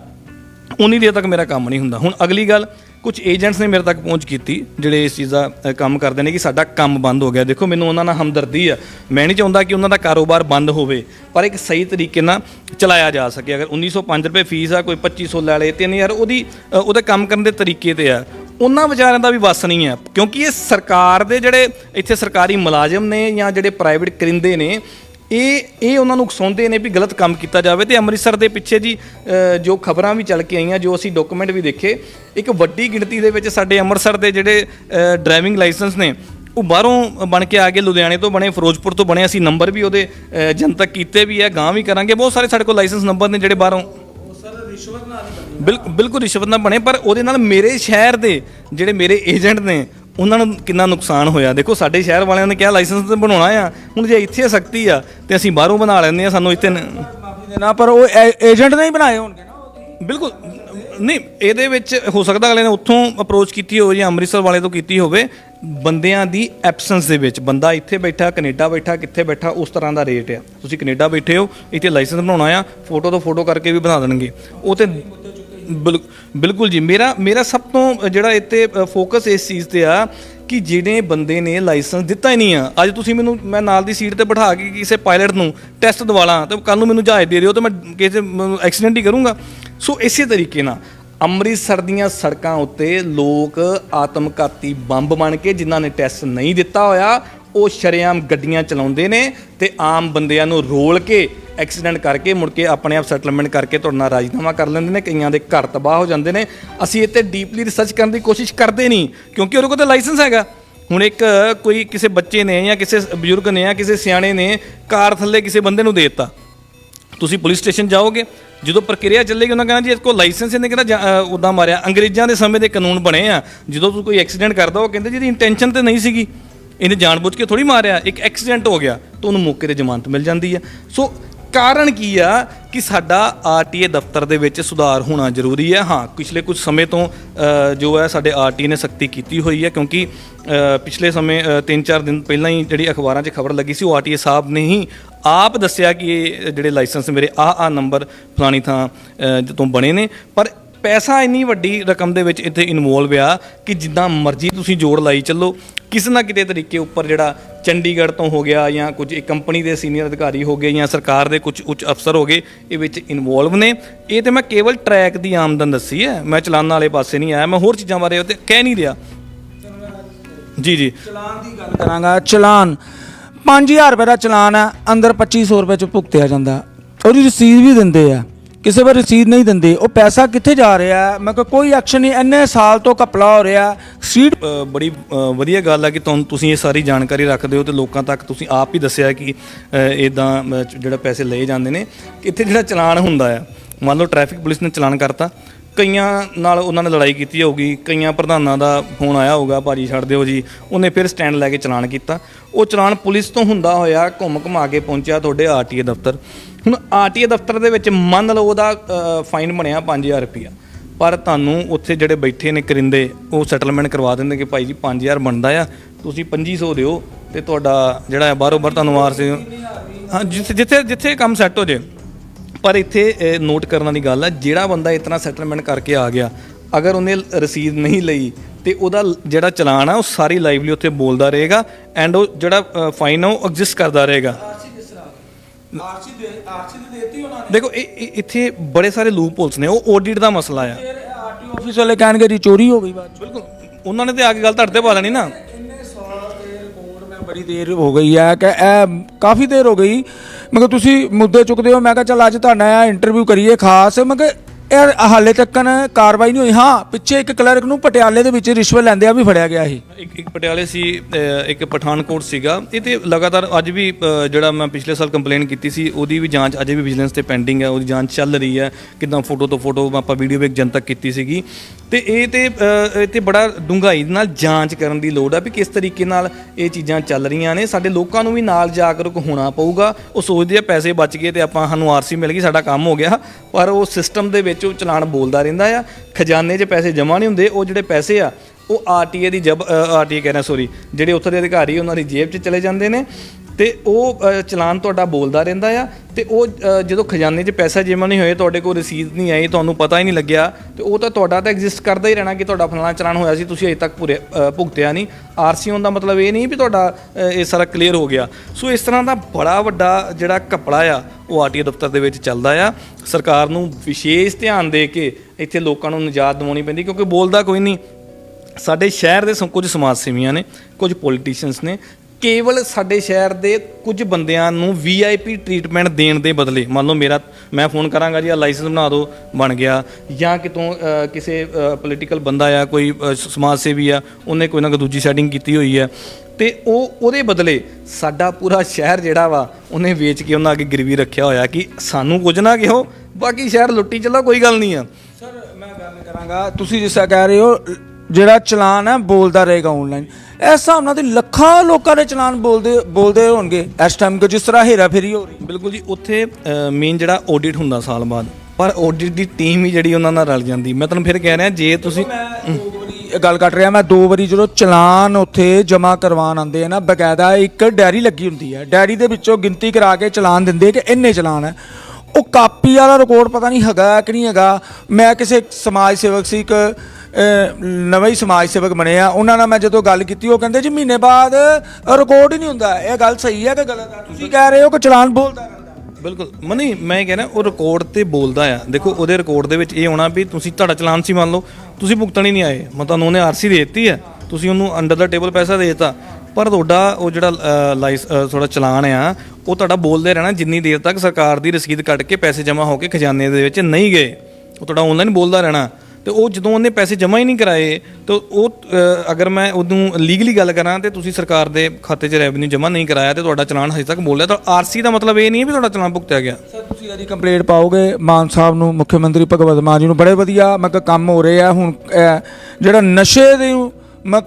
A: ਉਨੀ ਦੇਰ ਤੱਕ ਮੇਰਾ ਕੰਮ ਨਹੀਂ ਹੁੰਦਾ। ਹੁਣ ਅਗਲੀ ਗੱਲ ਕੁਝ ਏਜੰਟਸ ਨੇ ਮੇਰੇ ਤੱਕ ਪਹੁੰਚ ਕੀਤੀ, ਜਿਹੜੇ ਇਸ ਚੀਜ਼ ਦਾ ਕੰਮ ਕਰਦੇ ਨੇ ਕਿ ਸਾਡਾ ਕੰਮ ਬੰਦ ਹੋ ਗਿਆ। ਦੇਖੋ, ਮੈਨੂੰ ਉਹਨਾਂ ਨਾਲ ਹਮਦਰਦੀ ਆ। ਮੈਂ ਨਹੀਂ ਚਾਹੁੰਦਾ ਕਿ ਉਹਨਾਂ ਦਾ ਕਾਰੋਬਾਰ ਬੰਦ ਹੋਵੇ, ਪਰ ਇੱਕ ਸਹੀ ਤਰੀਕੇ ਨਾਲ ਚਲਾਇਆ ਜਾ ਸਕੇ। ਅਗਰ 1905 ਰੁਪਏ ਫੀਸ ਆ, ਕੋਈ 2500 ਲੈ ਲੇ 3000 ਉਹਦੀ ਉਹਦੇ ਕੰਮ ਕਰਨ ਦੇ ਤਰੀਕੇ ਤੇ ਆ। ਉਹਨਾਂ ਵਿਚਾਰਿਆਂ ਦਾ ਵੀ ਵਸ ਨਹੀਂ ਹੈ ਕਿਉਂਕਿ ਇਹ ਸਰਕਾਰ ਦੇ ਜਿਹੜੇ, ਇੱਥੇ ਸਰਕਾਰੀ ਮੁਲਾਜ਼ਮ ਨੇ ਜਾਂ ਜਿਹੜੇ ਪ੍ਰਾਈਵੇਟ ਕਰਿੰਦੇ ਨੇ ਇਹ ਇਹ ਉਹਨਾਂ ਨੂੰ ਉਕਸਾਉਂਦੇ ਨੇ ਵੀ ਗਲਤ ਕੰਮ ਕੀਤਾ ਜਾਵੇ ਤੇ ਅੰਮ੍ਰਿਤਸਰ ਦੇ ਪਿੱਛੇ ਜੀ ਜੋ ਖਬਰਾਂ ਵੀ ਚੱਲ ਕੇ ਆਈਆਂ, ਜੋ ਅਸੀਂ ਡਾਕੂਮੈਂਟ ਵੀ ਦੇਖੇ, ਇੱਕ ਵੱਡੀ ਗਿਣਤੀ ਦੇ ਵਿੱਚ ਸਾਡੇ ਅੰਮ੍ਰਿਤਸਰ ਦੇ ਜਿਹੜੇ ਡਰਾਈਵਿੰਗ ਲਾਇਸੈਂਸ ਨੇ, ਉਹ ਬਾਹਰੋਂ ਬਣ ਕੇ ਆ ਗਏ, ਲੁਧਿਆਣੇ ਤੋਂ ਬਣੇ, ਫਿਰੋਜ਼ਪੁਰ ਤੋਂ ਬਣੇ, ਅਸੀਂ ਨੰਬਰ ਵੀ ਉਹਦੇ ਜਨਤਕ ਕੀਤੇ ਵੀ ਹੈ ਗਾਂ ਵੀ ਕਰਾਂਗੇ, ਬਹੁਤ ਸਾਰੇ ਸਾਡੇ ਕੋਲ ਲਾਇਸੈਂਸ ਨੰਬਰ ਨੇ ਜਿਹੜੇ ਬਾਹਰੋਂ। ਬਿਲਕੁਲ ਬਿਲਕੁਲ ਰਿਸ਼ਵਤ ਨਾ ਬਣੇ, ਪਰ ਉਹਦੇ ਨਾਲ ਮੇਰੇ ਸ਼ਹਿਰ ਦੇ ਜਿਹੜੇ ਮੇਰੇ ਏਜੰਟ ਨੇ ਉਹਨਾਂ ਨੂੰ ਕਿੰਨਾ ਨੁਕਸਾਨ ਹੋਇਆ। ਦੇਖੋ ਸਾਡੇ ਸ਼ਹਿਰ ਵਾਲਿਆਂ ਨੇ ਕਿਹਾ ਲਾਇਸੈਂਸ ਤੇ ਬਣਾਉਣਾ ਆ ਹੁਣ ਜੇ ਇੱਥੇ ਸਖਤੀ ਆ ਤੇ ਅਸੀਂ ਬਾਹਰੋਂ ਬਣਾ ਲੈਂਦੇ ਆ ਸਾਨੂੰ ਇੱਥੇ ਨ-
B: ਮਾਫੀ ਦੇਣਾ ਪਰ ਉਹ ਏਜੰਟ ਨੇ ਹੀ ਬਣਾਏ ਹੋਣਗੇ ਨਾ।
A: ਬਿਲਕੁਲ ਨਹੀਂ ਇਹਦੇ ਵਿੱਚ ਹੋ ਸਕਦਾ ਅਗਲੇ ਨੇ ਉੱਥੋਂ ਅਪਰੋਚ ਕੀਤੀ ਹੋਵੇ ਜਾਂ ਅੰਮ੍ਰਿਤਸਰ ਵਾਲੇ ਤੋਂ ਕੀਤੀ ਹੋਵੇ ਬੰਦਿਆਂ ਦੀ ਐਬਸੈਂਸ ਦੇ ਵਿੱਚ ਬੰਦਾ ਇੱਥੇ ਬੈਠਾ ਕੈਨੇਡਾ ਬੈਠਾ ਕਿੱਥੇ ਬੈਠਾ ਉਸ ਤਰ੍ਹਾਂ ਦਾ ਰੇਟ ਆ। ਤੁਸੀਂ ਕੈਨੇਡਾ ਬੈਠੇ ਹੋ ਇੱਥੇ ਲਾਇਸੈਂਸ ਬਣਾਉਣਾ ਆ ਫੋਟੋ ਤੋਂ ਫੋਟੋ ਕਰਕੇ ਵੀ ਬਣਾ ਦੇਣਗੇ। ਉਹ ਤੇ ਬਿਲਕੁਲ ਜੀ। ਮੇਰਾ ਮੇਰਾ ਸਭ ਤੋਂ ਜਿਹੜਾ ਇੱਥੇ ਫੋਕਸ ਇਸ ਚੀਜ਼ ਤੇ ਆ ਕਿ ਜਿਹੜੇ ਬੰਦੇ ਨੇ ਲਾਇਸੈਂਸ ਦਿੱਤਾ ਹੀ ਨਹੀਂ ਆ। ਅੱਜ ਤੁਸੀਂ ਮੈਨੂੰ, ਮੈਂ ਨਾਲ ਦੀ ਸੀਟ ਤੇ ਬਿਠਾ ਕੇ ਕਿਸੇ ਪਾਇਲਟ ਨੂੰ ਟੈਸਟ ਦਵਾਲਾਂ ਤੇ ਕੱਲ ਨੂੰ ਮੈਨੂੰ ਜਹਾਜ਼ ਦੇ ਦਿਓ ਤੇ ਮੈਂ ਕਿਸੇ ਐਕਸੀਡੈਂਟ ਹੀ ਕਰੂੰਗਾ। ਸੋ ਇਸੇ ਤਰੀਕੇ ਨਾਲ ਅੰਮ੍ਰਿਤਸਰ ਦੀਆਂ ਸੜਕਾਂ ਉੱਤੇ ਲੋਕ ਆਤਮਘਾਤੀ ਬੰਬ ਬਣ ਕੇ ਜਿਨ੍ਹਾਂ ਨੇ ਟੈਸਟ ਨਹੀਂ ਦਿੱਤਾ ਹੋਇਆ ਉਹ ਸ਼ਰੇਆਮ ਗੱਡੀਆਂ ਚਲਾਉਂਦੇ ਨੇ ਤੇ ਆਮ ਬੰਦਿਆਂ ਨੂੰ ਰੋਲ ਕੇ ਐਕਸੀਡੈਂਟ ਕਰਕੇ ਮੁੜ ਕੇ ਆਪਣੇ ਆਪ ਸੈਟਲਮੈਂਟ ਕਰਕੇ ਤੁਹਾਡੇ ਨਾਲ ਰਾਜੀਨਾਮਾ ਕਰ ਲੈਂਦੇ ਨੇ, ਕਈਆਂ ਦੇ ਘਰ ਤਬਾਹ ਹੋ ਜਾਂਦੇ ਨੇ। ਅਸੀਂ ਇੱਥੇ ਡੀਪਲੀ ਰਿਸਰਚ ਕਰਨ ਦੀ ਕੋਸ਼ਿਸ਼ ਕਰਦੇ ਨਹੀਂ, ਕਿਉਂਕਿ ਉਹਦੇ ਕੋਲ ਤਾਂ ਲਾਇਸੈਂਸ ਹੈਗਾ। ਹੁਣ ਇੱਕ ਕੋਈ ਕਿਸੇ ਬੱਚੇ ਨੇ ਜਾਂ ਕਿਸੇ ਬਜ਼ੁਰਗ ਨੇ ਜਾਂ ਕਿਸੇ ਸਿਆਣੇ ਨੇ ਕਾਰ ਥੱਲੇ ਕਿਸੇ ਬੰਦੇ ਨੂੰ ਦੇ ਦਿੱਤਾ। ਤੁਸੀਂ ਪੁਲਿਸ ਸਟੇਸ਼ਨ ਜਾਓਗੇ, ਜਦੋਂ ਪ੍ਰਕਿਰਿਆ ਚੱਲੇਗੀ, ਉਹਨਾਂ ਕਹਿੰਦਾ ਜੀ ਇਸ ਕੋਲ ਲਾਇਸੈਂਸ ਇਹਨੇ ਕਿਹੜਾ ਉਦਾਂ ਮਾਰਿਆ। ਅੰਗਰੇਜ਼ਾਂ ਦੇ ਸਮੇਂ ਦੇ ਕਾਨੂੰਨ ਬਣੇ ਆ। ਜਦੋਂ ਤੁਸੀਂ ਕੋਈ ਐਕਸੀਡੈਂਟ ਕਰਦਾ, ਉਹ ਕਹਿੰਦੇ ਜਿਹਦੀ ਇੰਟੈਂਸ਼ਨ ਤੇ ਨਹੀਂ ਸੀਗੀ। ਇਹਨੇ ਜਾਣਬੁੱਝ ਕੇ ਥੋੜੀ ਮਾਰਿਆ ਇੱਕ ਐਕਸੀਡੈਂਟ ਹੋ ਗਿਆ ਤਾਂ ਉਹਨੂੰ ਮੌਕੇ ਤੇ ਜ਼ਮਾਨਤ ਮਿਲ ਜਾਂਦੀ ਆ ਸੋ ਕਾਰਨ ਕੀ ਆ ਕਿ ਸਾਡਾ ਆਰਟੀਏ ਦਫ਼ਤਰ ਦੇ ਵਿੱਚ ਸੁਧਾਰ ਹੋਣਾ ਜ਼ਰੂਰੀ ਹੈ। ਹਾਂ ਪਿਛਲੇ ਕੁਝ ਸਮੇਂ ਤੋਂ ਜੋ ਹੈ ਸਾਡੇ ਆਰਟੀਏ ਨੇ ਸਖਤੀ ਕੀਤੀ ਹੋਈ ਹੈ ਕਿਉਂਕਿ ਪਿਛਲੇ ਸਮੇਂ 3-4 ਦਿਨ ਪਹਿਲਾਂ ਹੀ ਜਿਹੜੀ ਅਖਬਾਰਾਂ 'ਚ ਖਬਰ ਲੱਗੀ ਸੀ ਉਹ ਆਰਟੀਏ ਸਾਹਿਬ ਨੇ ਹੀ ਆਪ ਦੱਸਿਆ ਕਿ ਇਹ ਜਿਹੜੇ ਲਾਇਸੈਂਸ ਮੇਰੇ ਆ ਆ ਨੰਬਰ ਫਲਾਣੀ ਥਾਂ ਅ, ਤੋਂ ਬਣੇ ਨੇ। ਪਰ ਪੈਸਾ ਇੰਨੀ ਵੱਡੀ ਰਕਮ ਦੇ ਵਿੱਚ ਇੱਥੇ ਇਨਵੋਲਵ ਆ ਕਿ ਜਿੱਦਾਂ ਮਰਜ਼ੀ ਤੁਸੀਂ ਜੋੜ ਲਾਈ ਚੱਲੋ। ਕਿਸੇ ਨਾ ਕਿਤੇ ਤਰੀਕੇ ਉੱਪਰ ਜਿਹੜਾ ਚੰਡੀਗੜ੍ਹ ਤੋਂ ਹੋ ਗਿਆ ਜਾਂ ਕੁਝ ਇੱਕ ਕੰਪਨੀ ਦੇ ਸੀਨੀਅਰ ਅਧਿਕਾਰੀ ਹੋ ਗਏ ਜਾਂ ਸਰਕਾਰ ਦੇ ਕੁਝ ਉੱਚ ਅਫਸਰ ਹੋ ਗਏ, ਇਹ ਵਿੱਚ ਇਨਵੋਲਵ ਨੇ। ਇਹ ਤੇ ਮੈਂ ਕੇਵਲ ਟਰੈਕ ਦੀ ਆਮਦਨ ਦੱਸੀ ਹੈ। ਮੈਂ ਚਲਾਨ ਵਾਲੇ ਪਾਸੇ ਨਹੀਂ ਆਇਆ, ਮੈਂ ਹੋਰ ਚੀਜ਼ਾਂ ਬਾਰੇ ਉਹ ਤੇ ਕਹਿ ਨਹੀਂ ਰਿਹਾ। ਜੀ ਜੀ।
B: ਚਲਾਨ ਦੀ ਗੱਲ ਕਰਾਂਗਾ। ਚਲਾਨ 5000 ਰੁਪਏ ਦਾ ਚਲਾਨ ਹੈ, ਅੰਦਰ 2500 ਰੁਪਏ ਚ ਭੁਗਤਿਆ ਜਾਂਦਾ। ਉਹਦੀ ਰਸੀਦ ਵੀ ਦਿੰਦੇ ਆ। ਕਿਸੇ ਵਾਰ ਰਸੀਦ ਨਹੀਂ ਦਿੰਦੇ। ਉਹ ਪੈਸਾ ਕਿੱਥੇ ਜਾ ਰਿਹਾ? ਮੈਂ ਕਿਹਾ, ਕੋਈ ਐਕਸ਼ਨ ਨਹੀਂ, ਇੰਨੇ ਸਾਲ ਤੋਂ ਘਪਲਾ ਹੋ ਰਿਹਾ। ਸੀਟ
A: ਬੜੀ ਵਧੀਆ ਗੱਲ ਹੈ ਕਿ ਤੁਹਾਨੂੰ ਤੁਸੀਂ ਇਹ ਸਾਰੀ ਜਾਣਕਾਰੀ ਰੱਖਦੇ ਹੋ ਤੇ ਲੋਕਾਂ ਤੱਕ ਤੁਸੀਂ ਆਪ ਹੀ ਦੱਸਿਆ ਕਿ ਇਦਾਂ ਜਿਹੜਾ ਪੈਸੇ ਲਏ ਜਾਂਦੇ ਨੇ, ਇੱਥੇ ਜਿਹੜਾ ਚਲਾਨ ਹੁੰਦਾ ਆ। ਮੰਨ ਲਓ ਟ੍ਰੈਫਿਕ ਪੁਲਿਸ ਨੇ ਚਲਾਨ ਕਰਤਾ। ਕਈਆਂ ਨਾਲ ਉਹਨਾਂ ਨੇ ਲੜਾਈ ਕੀਤੀ ਹੋਊਗੀ, ਕਈਆਂ ਪ੍ਰਧਾਨਾਂ ਦਾ ਫੋਨ ਆਇਆ ਹੋਊਗਾ, ਭਾਜੀ ਛੱਡ ਦਿਓ ਜੀ। ਉਹਨੇ ਫਿਰ ਸਟੈਂਡ ਲੈ ਕੇ ਚਲਾਨ ਕੀਤਾ। ਉਹ ਚਲਾਨ ਪੁਲਿਸ ਤੋਂ ਹੁੰਦਾ ਹੋਇਆ ਘੁੰਮ ਘੁਮਾ ਕੇ ਪਹੁੰਚਿਆ ਤੁਹਾਡੇ ਆਰਟੀਏ ਦਫ਼ਤਰ। ਹੁਣ ਆਰਟੀਏ ਦਫ਼ਤਰ ਦੇ ਵਿੱਚ ਮੰਨ ਲਓ ਉਹਦਾ ਫਾਈਨ ਬਣਿਆ 5000 ਰੁਪਇਆ। ਪਰ ਤੁਹਾਨੂੰ ਉੱਥੇ ਜਿਹੜੇ ਬੈਠੇ ਨੇ ਕਰਿੰਦੇ, ਉਹ ਸੈਟਲਮੈਂਟ ਕਰਵਾ ਦਿੰਦੇ ਕਿ ਭਾਈ ਜੀ 5000 ਬਣਦਾ ਆ, ਤੁਸੀਂ 2500 ਦਿਓ ਤੇ ਤੁਹਾਡਾ ਜਿਹੜਾ ਹੈ ਬਾਹਰੋਂ ਬਾਹਰ ਤੁਹਾਨੂੰ ਵਾਰ ਸੇ ਹਾਂ, ਜਿੱਥੇ ਜਿੱਥੇ ਜਿੱਥੇ ਕੰਮ ਸੈੱਟ ਹੋ ਜੇ। ਪਰ ਇੱਥੇ ਨੋਟ ਕਰਨ ਦੀ ਗੱਲ ਆ, ਜਿਹੜਾ ਬੰਦਾ ਇਤਨਾ ਸੈਟਲਮੈਂਟ ਕਰਕੇ ਆ ਗਿਆ, ਅਗਰ ਉਹਨੇ ਰਸੀਦ ਨਹੀਂ ਲਈ ਤੇ ਉਹਦਾ ਜਿਹੜਾ ਚਲਾਨ ਆ, ਉਹ ਸਾਰੀ ਲਾਈਵਲੀ ਉੱਥੇ ਬੋਲਦਾ ਰਹੇਗਾ ਐਂਡ ਉਹ ਜਿਹੜਾ ਫਾਈਨ ਆ, ਉਹ ਐਗਜ਼ਿਸਟ ਕਰਦਾ ਰਹੇਗਾ।
B: ਆਰਸੀ ਦੇ ਆਰਸੀ ਦੇ ਦੇਤੀ ਉਹਨਾਂ
A: ਦੇਖੋ ਇਹ ਇਹ- ਇੱਥੇ ਬੜੇ ਸਾਰੇ ਲੂਪ ਹੋਲਸ ਨੇ ਉਹ ਆਡਿਟ ਦਾ ਮਸਲਾ ਆ।
B: ਨੇ ਆਰਟੀ ਆਫਿਸ ਵਾਲੇ ਕਹਿਣਗੇ ਜੀ ਚੋਰੀ ਹੋ ਗਈ ਬਾਅਦ
A: ਬਿਲਕੁਲ। ਉਹਨਾਂ ਨੇ ਤੇ ਆ ਕੇ ਗੱਲ ਧੜਤੇ ਪਾ ਲੈਣੀ ਨਾ।
B: ਇੰਨੇ ਸਾਲ ਦੇ ਰਿਪੋਰਟ ਮੈਂ ਬੜੀ ਦੇਰ ਹੋ ਗਈ ਹੈ ਕਿ ਇਹ ਕਾਫੀ ਦੇਰ ਹੋ ਗਈ। ਮੈਂ ਕਿਹਾ ਤੁਸੀਂ ਮੁੱਦੇ ਚੁੱਕਦੇ ਹੋ। ਮੈਂ ਕਿਹਾ ਚੱਲ ਅੱਜ ਤੁਹਾਡਾ ਆ ਇੰਟਰਵਿਊ ਕਰੀਏ ਖਾਸ। ਮੈਂ ਕਿਹਾ ਇਹ ਹਾਲੇ ਤੱਕ ਕਾਰਵਾਈ ਨਹੀਂ ਹੋਈ। ਹਾਂ ਪਿੱਛੇ ਇੱਕ ਕਲਰਕ ਨੂੰ ਪਟਿਆਲੇ ਦੇ ਵਿੱਚ ਰਿਸ਼ਵਤ ਲੈਂਦਿਆਂ ਵੀ ਫੜਿਆ ਗਿਆ ਸੀ।
A: ਇੱਕ ਇੱਕ ਪਟਿਆਲੇ ਸੀ ਅ, ਇੱਕ ਪਠਾਨਕੋਟ ਸੀਗਾ। ਇਹ ਤੇ ਲਗਾਤਾਰ ਅੱਜ ਵੀ ਅ, ਜਿਹੜਾ ਮੈਂ ਪਿਛਲੇ ਸਾਲ ਕੰਪਲੇਨ ਕੀਤੀ ਸੀ ਉਹਦੀ ਵੀ ਜਾਂਚ ਅਜੇ ਵੀ ਵਿਜੀਲੈਂਸ ਤੇ ਪੈਂਡਿੰਗ ਹੈ ਉਹਦੀ ਜਾਂਚ ਚੱਲ ਰਹੀ ਹੈ। ਕਿਦਾਂ ਫੋਟੋ ਤੋਂ ਫੋਟੋ ਆਪਾਂ ਵੀਡੀਓ ਵੀ ਜਨਤਕ ਕੀਤੀ ਸੀਗੀ। ਤੇ ਇਹ ਤੇ ਅ, ਇਹ ਤੇ ਬੜਾ ਡੂੰਘਾਈ ਨਾਲ ਜਾਂਚ ਕਰਨ ਦੀ ਲੋੜ ਹੈ ਵੀ ਕਿਸ ਤਰੀਕੇ ਨਾਲ ਇਹ ਚੀਜ਼ਾਂ ਚੱਲ ਰਹੀਆਂ ਨੇ। ਸਾਡੇ ਲੋਕਾਂ ਨੂੰ ਵੀ ਨਾਲ ਜਾਗਰੂਕ ਹੋਣਾ ਪਊਗਾ। ਉਹ ਸੋਚਦੇ ਆ ਪੈਸੇ ਬਚ ਗਏ ਤੇ ਆਪਾਂ ਸਾਨੂੰ ਆਰਸੀ ਮਿਲ ਗਈ ਸਾਡਾ ਕੰਮ ਹੋ ਗਿਆ। ਪਰ ਉਹ ਸਿਸਟਮ ਦੇ ਵਿੱਚ ਉਹ ਚਲਾਨ ਬੋਲਦਾ ਰਹਿੰਦਾ ਆ। ਖਜ਼ਾਨੇ 'ਚ ਪੈਸੇ ਜਮ੍ਹਾਂ ਨਹੀਂ ਹੁੰਦੇ, ਉਹ ਜਿਹੜੇ ਪੈਸੇ ਆ, ਉਹ ਆਰਟੀਏ ਦੀ ਜਬ ਆਰਟੀਏ ਕਹਿਣਾ ਸੌਰੀ ਜਿਹੜੇ ਉੱਥੇ ਦੇ ਅਧਿਕਾਰੀ, ਉਹਨਾਂ ਦੀ ਜੇਬ 'ਚ ਚਲੇ ਜਾਂਦੇ ਨੇ। ਤੇ ਉਹ ਚਲਾਨ ਤੁਹਾਡਾ ਬੋਲਦਾ ਰਹਿੰਦਾ ਆ ਤੇ ਉਹ ਜਦੋਂ ਖਜ਼ਾਨੇ 'ਚ ਪੈਸਾ ਜਮ੍ਹਾਂ ਨਹੀਂ ਹੋਏ, ਤੁਹਾਡੇ ਕੋਲ ਰਸੀਦ ਨਹੀਂ ਆਈ, ਤੁਹਾਨੂੰ ਪਤਾ ਹੀ ਨਹੀਂ ਲੱਗਿਆ, ਤੇ ਉਹ ਤਾਂ ਤੁਹਾਡਾ ਤਾਂ ਐਗਜ਼ਿਸਟ ਕਰਦਾ ਹੀ ਰਹਿਣਾ ਕਿ ਤੁਹਾਡਾ ਫਲਾਣਾ ਚਲਾਨ ਹੋਇਆ ਸੀ, ਤੁਸੀਂ ਅਜੇ ਤੱਕ ਪੂਰੇ ਭੁਗਤਿਆ ਨਹੀਂ। ਆਰਸੀ ਹੋਣ ਦਾ ਮਤਲਬ ਇਹ ਨਹੀਂ ਵੀ ਤੁਹਾਡਾ ਇਹ ਸਾਰਾ ਕਲੀਅਰ ਹੋ ਗਿਆ। ਸੋ ਇਸ ਤਰ੍ਹਾਂ ਦਾ ਬੜਾ ਵੱਡਾ ਜਿਹੜਾ ਘਪਲਾ ਆ, ਉਹ ਆਰਟੀਏ ਦਫ਼ਤਰ ਦੇ ਵਿੱਚ ਚੱਲਦਾ ਆ। ਸਰਕਾਰ ਨੂੰ ਵਿਸ਼ੇਸ਼ ਧਿਆਨ ਦੇ ਕੇ ਇੱਥੇ ਲੋਕਾਂ ਨੂੰ ਨਿਜਾਤ ਦਿਵਾਉਣੀ ਪੈਂਦੀ, ਕਿਉਂਕਿ ਬੋਲਦਾ ਕੋਈ ਨਹੀਂ। ਸਾਡੇ ਸ਼ਹਿਰ ਦੇ ਕੁਝ ਸਮਾਜ ਸੇਵੀਆਂ ਨੇ, ਕੁਝ ਪੋਲੀਟੀਸ਼ੀਅਨਸ ਨੇ ਕੇਵਲ ਸਾਡੇ ਸ਼ਹਿਰ ਦੇ ਕੁਝ ਬੰਦਿਆਂ ਨੂੰ ਵੀਆਈਪੀ ਟ੍ਰੀਟਮੈਂਟ ਦੇਣ ਦੇ ਬਦਲੇ, ਮੰਨ ਲਓ ਮੇਰਾ, ਮੈਂ ਫੋਨ ਕਰਾਂਗਾ ਜੀ ਆ ਲਾਇਸੈਂਸ ਬਣਾ ਦਿਓ, ਬਣ ਗਿਆ। ਜਾਂ ਕਿਤੋਂ ਕਿਸੇ ਪੋਲੀਟੀਕਲ ਬੰਦਾ ਆ, ਕੋਈ ਸਮਾਜ ਸੇਵੀ ਆ, ਉਹਨੇ ਕੋਈ ਨਾ ਕੋਈ ਦੂਜੀ ਸੈਟਿੰਗ ਕੀਤੀ ਹੋਈ ਹੈ ਤੇ ਉਹ, ਉਹਦੇ ਬਦਲੇ ਸਾਡਾ ਪੂਰਾ ਸ਼ਹਿਰ ਜਿਹੜਾ ਵਾ, ਉਹਨੇ ਵੇਚ ਕੇ ਉਹਨਾਂ ਅੱਗੇ ਗਿਰਵੀ ਰੱਖਿਆ ਹੋਇਆ ਕਿ ਸਾਨੂੰ ਕੁਝ ਨਾ ਕਿਹੋ, ਬਾਕੀ ਸ਼ਹਿਰ ਲੁੱਟੀ ਚੱਲੋ, ਕੋਈ ਗੱਲ ਨਹੀਂ ਆ।
B: ਸਰ ਮੈਂ ਗੱਲ ਕਰਾਂਗਾ, ਤੁਸੀਂ ਜਿਸ ਤਰ੍ਹਾਂ ਕਹਿ ਰਹੇ ਹੋ, ਜਿਹੜਾ ਚਲਾਨ ਹੈ ਬੋਲਦਾ ਰਹੇਗਾ ਆਨਲਾਈਨ ਇਸ ਹਿਸਾਬ ਨਾਲ ਤੇ ਲੱਖਾਂ ਲੋਕਾਂ ਦੇ ਚਲਾਨ ਬੋਲਦੇ ਬੋਲਦੇ ਹੋਣਗੇ। ਇਸ ਟਾਈਮ ਕਿ ਜਿਸ ਤਰ੍ਹਾਂ ਹੇਰਾ ਫੇਰੀ ਹੋ ਰਹੀ
A: ਬਿਲਕੁਲ ਜੀ ਉੱਥੇ ਮੇਨ ਜਿਹੜਾ ਆਡਿਟ ਹੁੰਦਾ ਸਾਲ ਬਾਅਦ। ਪਰ ਆਡਿਟ ਦੀ ਟੀਮ ਹੀ ਜਿਹੜੀ ਉਹਨਾਂ ਨਾਲ ਰਲ ਜਾਂਦੀ। ਮੈਂ ਤੁਹਾਨੂੰ ਫਿਰ ਕਹਿ ਰਿਹਾ ਜੇ ਤੁਸੀਂ
B: ਗੱਲ ਕੱਟ ਰਿਹਾ ਮੈਂ ਦੋ ਵਾਰੀ ਜਦੋਂ ਚਲਾਨ ਉੱਥੇ ਜਮ੍ਹਾਂ ਕਰਵਾਉਣ ਆਉਂਦੇ ਆ ਨਾ ਬਕਾਇਦਾ ਇੱਕ ਡੈਰੀ ਲੱਗੀ ਹੁੰਦੀ ਹੈ। ਡੈਰੀ ਦੇ ਵਿੱਚੋਂ ਗਿਣਤੀ ਕਰਾ ਕੇ ਚਲਾਨ ਦਿੰਦੇ ਕਿ ਇੰਨੇ ਚਲਾਨ ਹੈ। ਉਹ ਕਾਪੀ ਵਾਲਾ ਰਿਕਾਰਡ ਪਤਾ ਨਹੀਂ ਹੈਗਾ ਕਿ ਨਹੀਂ ਹੈਗਾ। ਮੈਂ ਕਿਸੇ ਸਮਾਜ ਸੇਵਕ ਸੀ, ਇੱਕ ਨਵੇਂ ਹੀ ਸਮਾਜ ਸੇਵਕ ਬਣੇ ਆ। ਉਹਨਾਂ ਨਾਲ ਮੈਂ ਜਦੋਂ ਗੱਲ ਕੀਤੀ, ਉਹ ਕਹਿੰਦੇ ਜੀ, ਮਹੀਨੇ ਬਾਅਦ ਰਿਕਾਰਡ ਹੀ ਨਹੀਂ ਹੁੰਦਾ। ਇਹ ਗੱਲ ਸਹੀ ਹੈ ਕਿ ਗਲਤ ਹੈ? ਤੁਸੀਂ ਕਹਿ ਰਹੇ ਹੋ ਕਿ ਚਲਾਨ ਬੋਲਦਾ
A: ਬਿਲਕੁਲ। ਮਨੀ ਮੈਂ ਕਹਿ ਰਿਹਾ, ਉਹ ਰਿਕਾਰਡ ਤੇ ਬੋਲਦਾ ਆ। ਦੇਖੋ, ਉਹਦੇ ਰਿਕਾਰਡ ਦੇ ਵਿੱਚ ਇਹ ਹੋਣਾ ਵੀ ਤੁਸੀਂ ਤੁਹਾਡਾ ਚਲਾਨ ਸੀ ਮੰਨ ਲਓ। ਤੁਸੀਂ ਭੁਗਤਣ ਹੀ ਨਹੀਂ ਆਏ। ਮੈਂ ਤੁਹਾਨੂੰ ਉਹਨੇ ਆਰਸੀ ਦੇ ਦਿੱਤੀ ਹੈ। ਤੁਸੀਂ ਉਹਨੂੰ ਅੰਡਰ ਦਾ ਟੇਬਲ ਪੈਸਾ ਦੇ ਦਿੱਤਾ। ਪਰ ਤੁਹਾਡਾ ਉਹ ਜਿਹੜਾ ਅ, ਲਾਈਸ ਤੁਹਾਡਾ ਚਲਾਨ ਆ ਉਹ ਤੁਹਾਡਾ ਬੋਲਦੇ ਰਹਿਣਾ ਜਿੰਨੀ ਦੇਰ ਤੱਕ ਸਰਕਾਰ ਦੀ ਰਸੀਦ ਕੱਟ ਕੇ ਪੈਸੇ ਜਮ੍ਹਾਂ ਹੋ ਕੇ ਖਜ਼ਾਨੇ ਦੇ ਵਿੱਚ ਨਹੀਂ ਗਏ। ਉਹ ਤੁਹਾਡਾ ਆਨਲਾਈਨ ਬੋਲਦਾ ਰਹਿਣਾ। ਤੇ ਉਹ ਜਦੋਂ ਉਹਨੇ ਪੈਸੇ ਜਮ੍ਹਾਂ ਹੀ ਨਹੀਂ ਕਰਾਏ ਤਾਂ ਉਹ ਅਗਰ ਮੈਂ ਉਹਨੂੰ ਲੀਗਲੀ ਗੱਲ ਕਰਾਂ ਤੇ ਤੁਸੀਂ ਸਰਕਾਰ ਦੇ ਖਾਤੇ 'ਚ ਰੈਵਨਿਊ ਜਮ੍ਹਾਂ ਨਹੀਂ ਕਰਾਇਆ ਤੇ ਤੁਹਾਡਾ ਚਲਾਨ ਹਜੇ ਤੱਕ ਬੋਲ ਰਿਹਾ ਤਾਂ ਆਰਸੀ ਦਾ ਮਤਲਬ ਇਹ ਨਹੀਂ ਵੀ ਤੁਹਾਡਾ ਚਲਾਨ ਭੁਗਤਿਆ ਗਿਆ।
B: ਸਰ ਤੁਸੀਂ ਇਹਦੀ ਕੰਪਲੇਂਟ ਪਾਓਗੇ? ਮਾਨ ਸਾਹਿਬ ਨੂੰ ਮੁੱਖ ਮੰਤਰੀ ਭਗਵਤ ਮਾਨ ਜੀ ਨੂੰ ਬੜੇ ਵਧੀਆ ਮੈਂ ਕੰਮ ਹੋ ਰਹੇ ਆ। ਹੁਣ ਅਹ, ਜਿਹੜਾ ਨਸ਼ੇ ਦੇ ਮੈਂ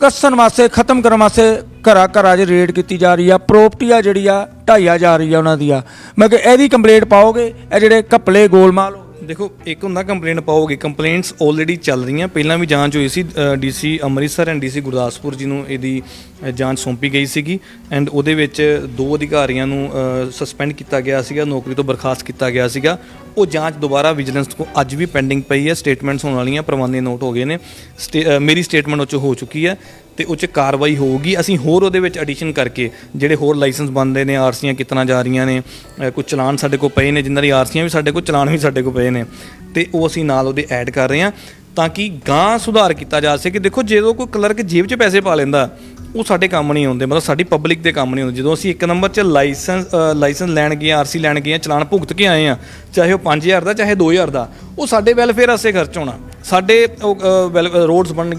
B: ਕੱਸਣ ਵਾਸਤੇ, ਖਤਮ ਕਰਨ ਵਾਸਤੇ ਘਰਾਂ ਘਰਾਂ 'ਚ ਰੇਡ ਕੀਤੀ ਜਾ ਰਹੀ ਆ। ਪ੍ਰਾਪਰਟੀ ਆ ਜਿਹੜੀ ਆ ਢਾਈਆ ਜਾ ਰਹੀ ਆ ਉਹਨਾਂ ਦੀ ਆ। ਮੈਂ ਕਿਹਾ ਇਹਦੀ ਕੰਪਲੇਂਟ ਪਾਓਗੇ? ਇਹ ਜਿਹੜੇ ਘਪਲੇ ਗੋਲਮਾਲ ਹੋ
A: ਦੇਖੋ, ਇੱਕ ਹੁੰਦਾ ਕੰਪਲੇਂਟ ਪਾਓਗੇ ਕੰਪਲੇਂਟਸ ਆਲਰੇਡੀ ਚੱਲ ਰਹੀਆਂ। ਪਹਿਲਾਂ ਵੀ ਜਾਂਚ ਹੋਈ ਸੀ DC Amritsar and DC Gurdaspur ji ਨੂੰ ਇਹਦੀ ਜਾਂਚ ਸੌਂਪੀ ਗਈ ਸੀਗੀ। ਐਂਡ ਉਹਦੇ ਵਿੱਚ ਦੋ ਅਧਿਕਾਰੀਆਂ ਨੂੰ ਸਸਪੈਂਡ ਕੀਤਾ ਗਿਆ ਸੀਗਾ, ਨੌਕਰੀ ਤੋਂ ਬਰਖਾਸਤ ਕੀਤਾ ਗਿਆ ਸੀਗਾ। ਉਹ ਜਾਂਚ ਦੁਬਾਰਾ ਵਿਜੀਲੈਂਸ ਕੋ ਅੱਜ ਵੀ ਪੈਂਡਿੰਗ ਪਈ ਹੈ। ਸਟੇਟਮੈਂਟਸ ਹੋਣ ਵਾਲੀਆਂ ਪ੍ਰਵਾਨੇ ਨੋਟ ਹੋ ਗਏ ਨੇ। ਸਟੇ- ਅ, ਮੇਰੀ ਸਟੇਟਮੈਂਟ ਉਹ 'ਚ ਹੋ ਚੁੱਕੀ ਹੈ ਤੇ ਉਹ 'ਚ ਕਾਰਵਾਈ ਹੋਊਗੀ। ਅਸੀਂ ਹੋਰ ਉਹਦੇ ਵਿੱਚ ਐਡੀਸ਼ਨ ਕਰਕੇ ਜਿਹੜੇ ਹੋਰ ਲਾਇਸੈਂਸ ਬਣਦੇ ਨੇ ਆਰਸੀਆਂ ਕਿਤਨਾ ਜਾ ਰਹੀਆਂ ਨੇ ਅ, ਕੁਝ ਚਲਾਨ ਸਾਡੇ ਕੋਲ ਪਏ ਨੇ ਜਿਨ੍ਹਾਂ ਦੀ ਆਰਸੀਆਂ ਵੀ ਸਾਡੇ ਕੋਲ ਚਲਾਨ ਵੀ ਸਾਡੇ ਕੋਲ ਪਏ ਨੇ। ਤੇ ਉਹ ਅਸੀਂ ਨਾਲ ਉਹਦੇ ਐਡ ਕਰ ਰਹੇ ਹਾਂ। ਤਾਂ ਕਿ ਗਾਂ ਸੁਧਾਰ ਕੀਤਾ ਜਾ ਸਕੇ। ਦੇਖੋ, ਜਦੋਂ ਕੋਈ ਕਲਰਕ ਜੇਬ 'ਚ ਪੈਸੇ ਪਾ ਲੈਂਦਾ, ਉਹ ਸਾਡੇ ਕੰਮ ਨਹੀਂ ਆਉਂਦੇ। ਮਤਲਬ ਸਾਡੀ ਪਬਲਿਕ ਦੇ ਕੰਮ ਨਹੀਂ ਆਉਂਦੇ। ਜਦੋਂ ਅਸੀਂ ਇੱਕ ਨੰਬਰ 'ਚ ਲਾਇਸੈਂਸ ਲਾਇਸੈਂਸ ਲੈਣ ਗਏ ਆਰਸੀ ਲੈਣ ਗਏ, ਚਲਾਨ ਭੁਗਤ ਕੇ ਆਏ ਆ ਚਾਹੇ ਉਹ 5000 ਦਾ, ਚਾਹੇ 2000 ਦਾ ਉਹ ਸਾਡੇ ਵੈਲਫੇਅਰ ਵਾਸਤੇ ਖਰਚ ਹੋਣਾ। ਸਾਡੇ ਰੋਡਸ ਬਣ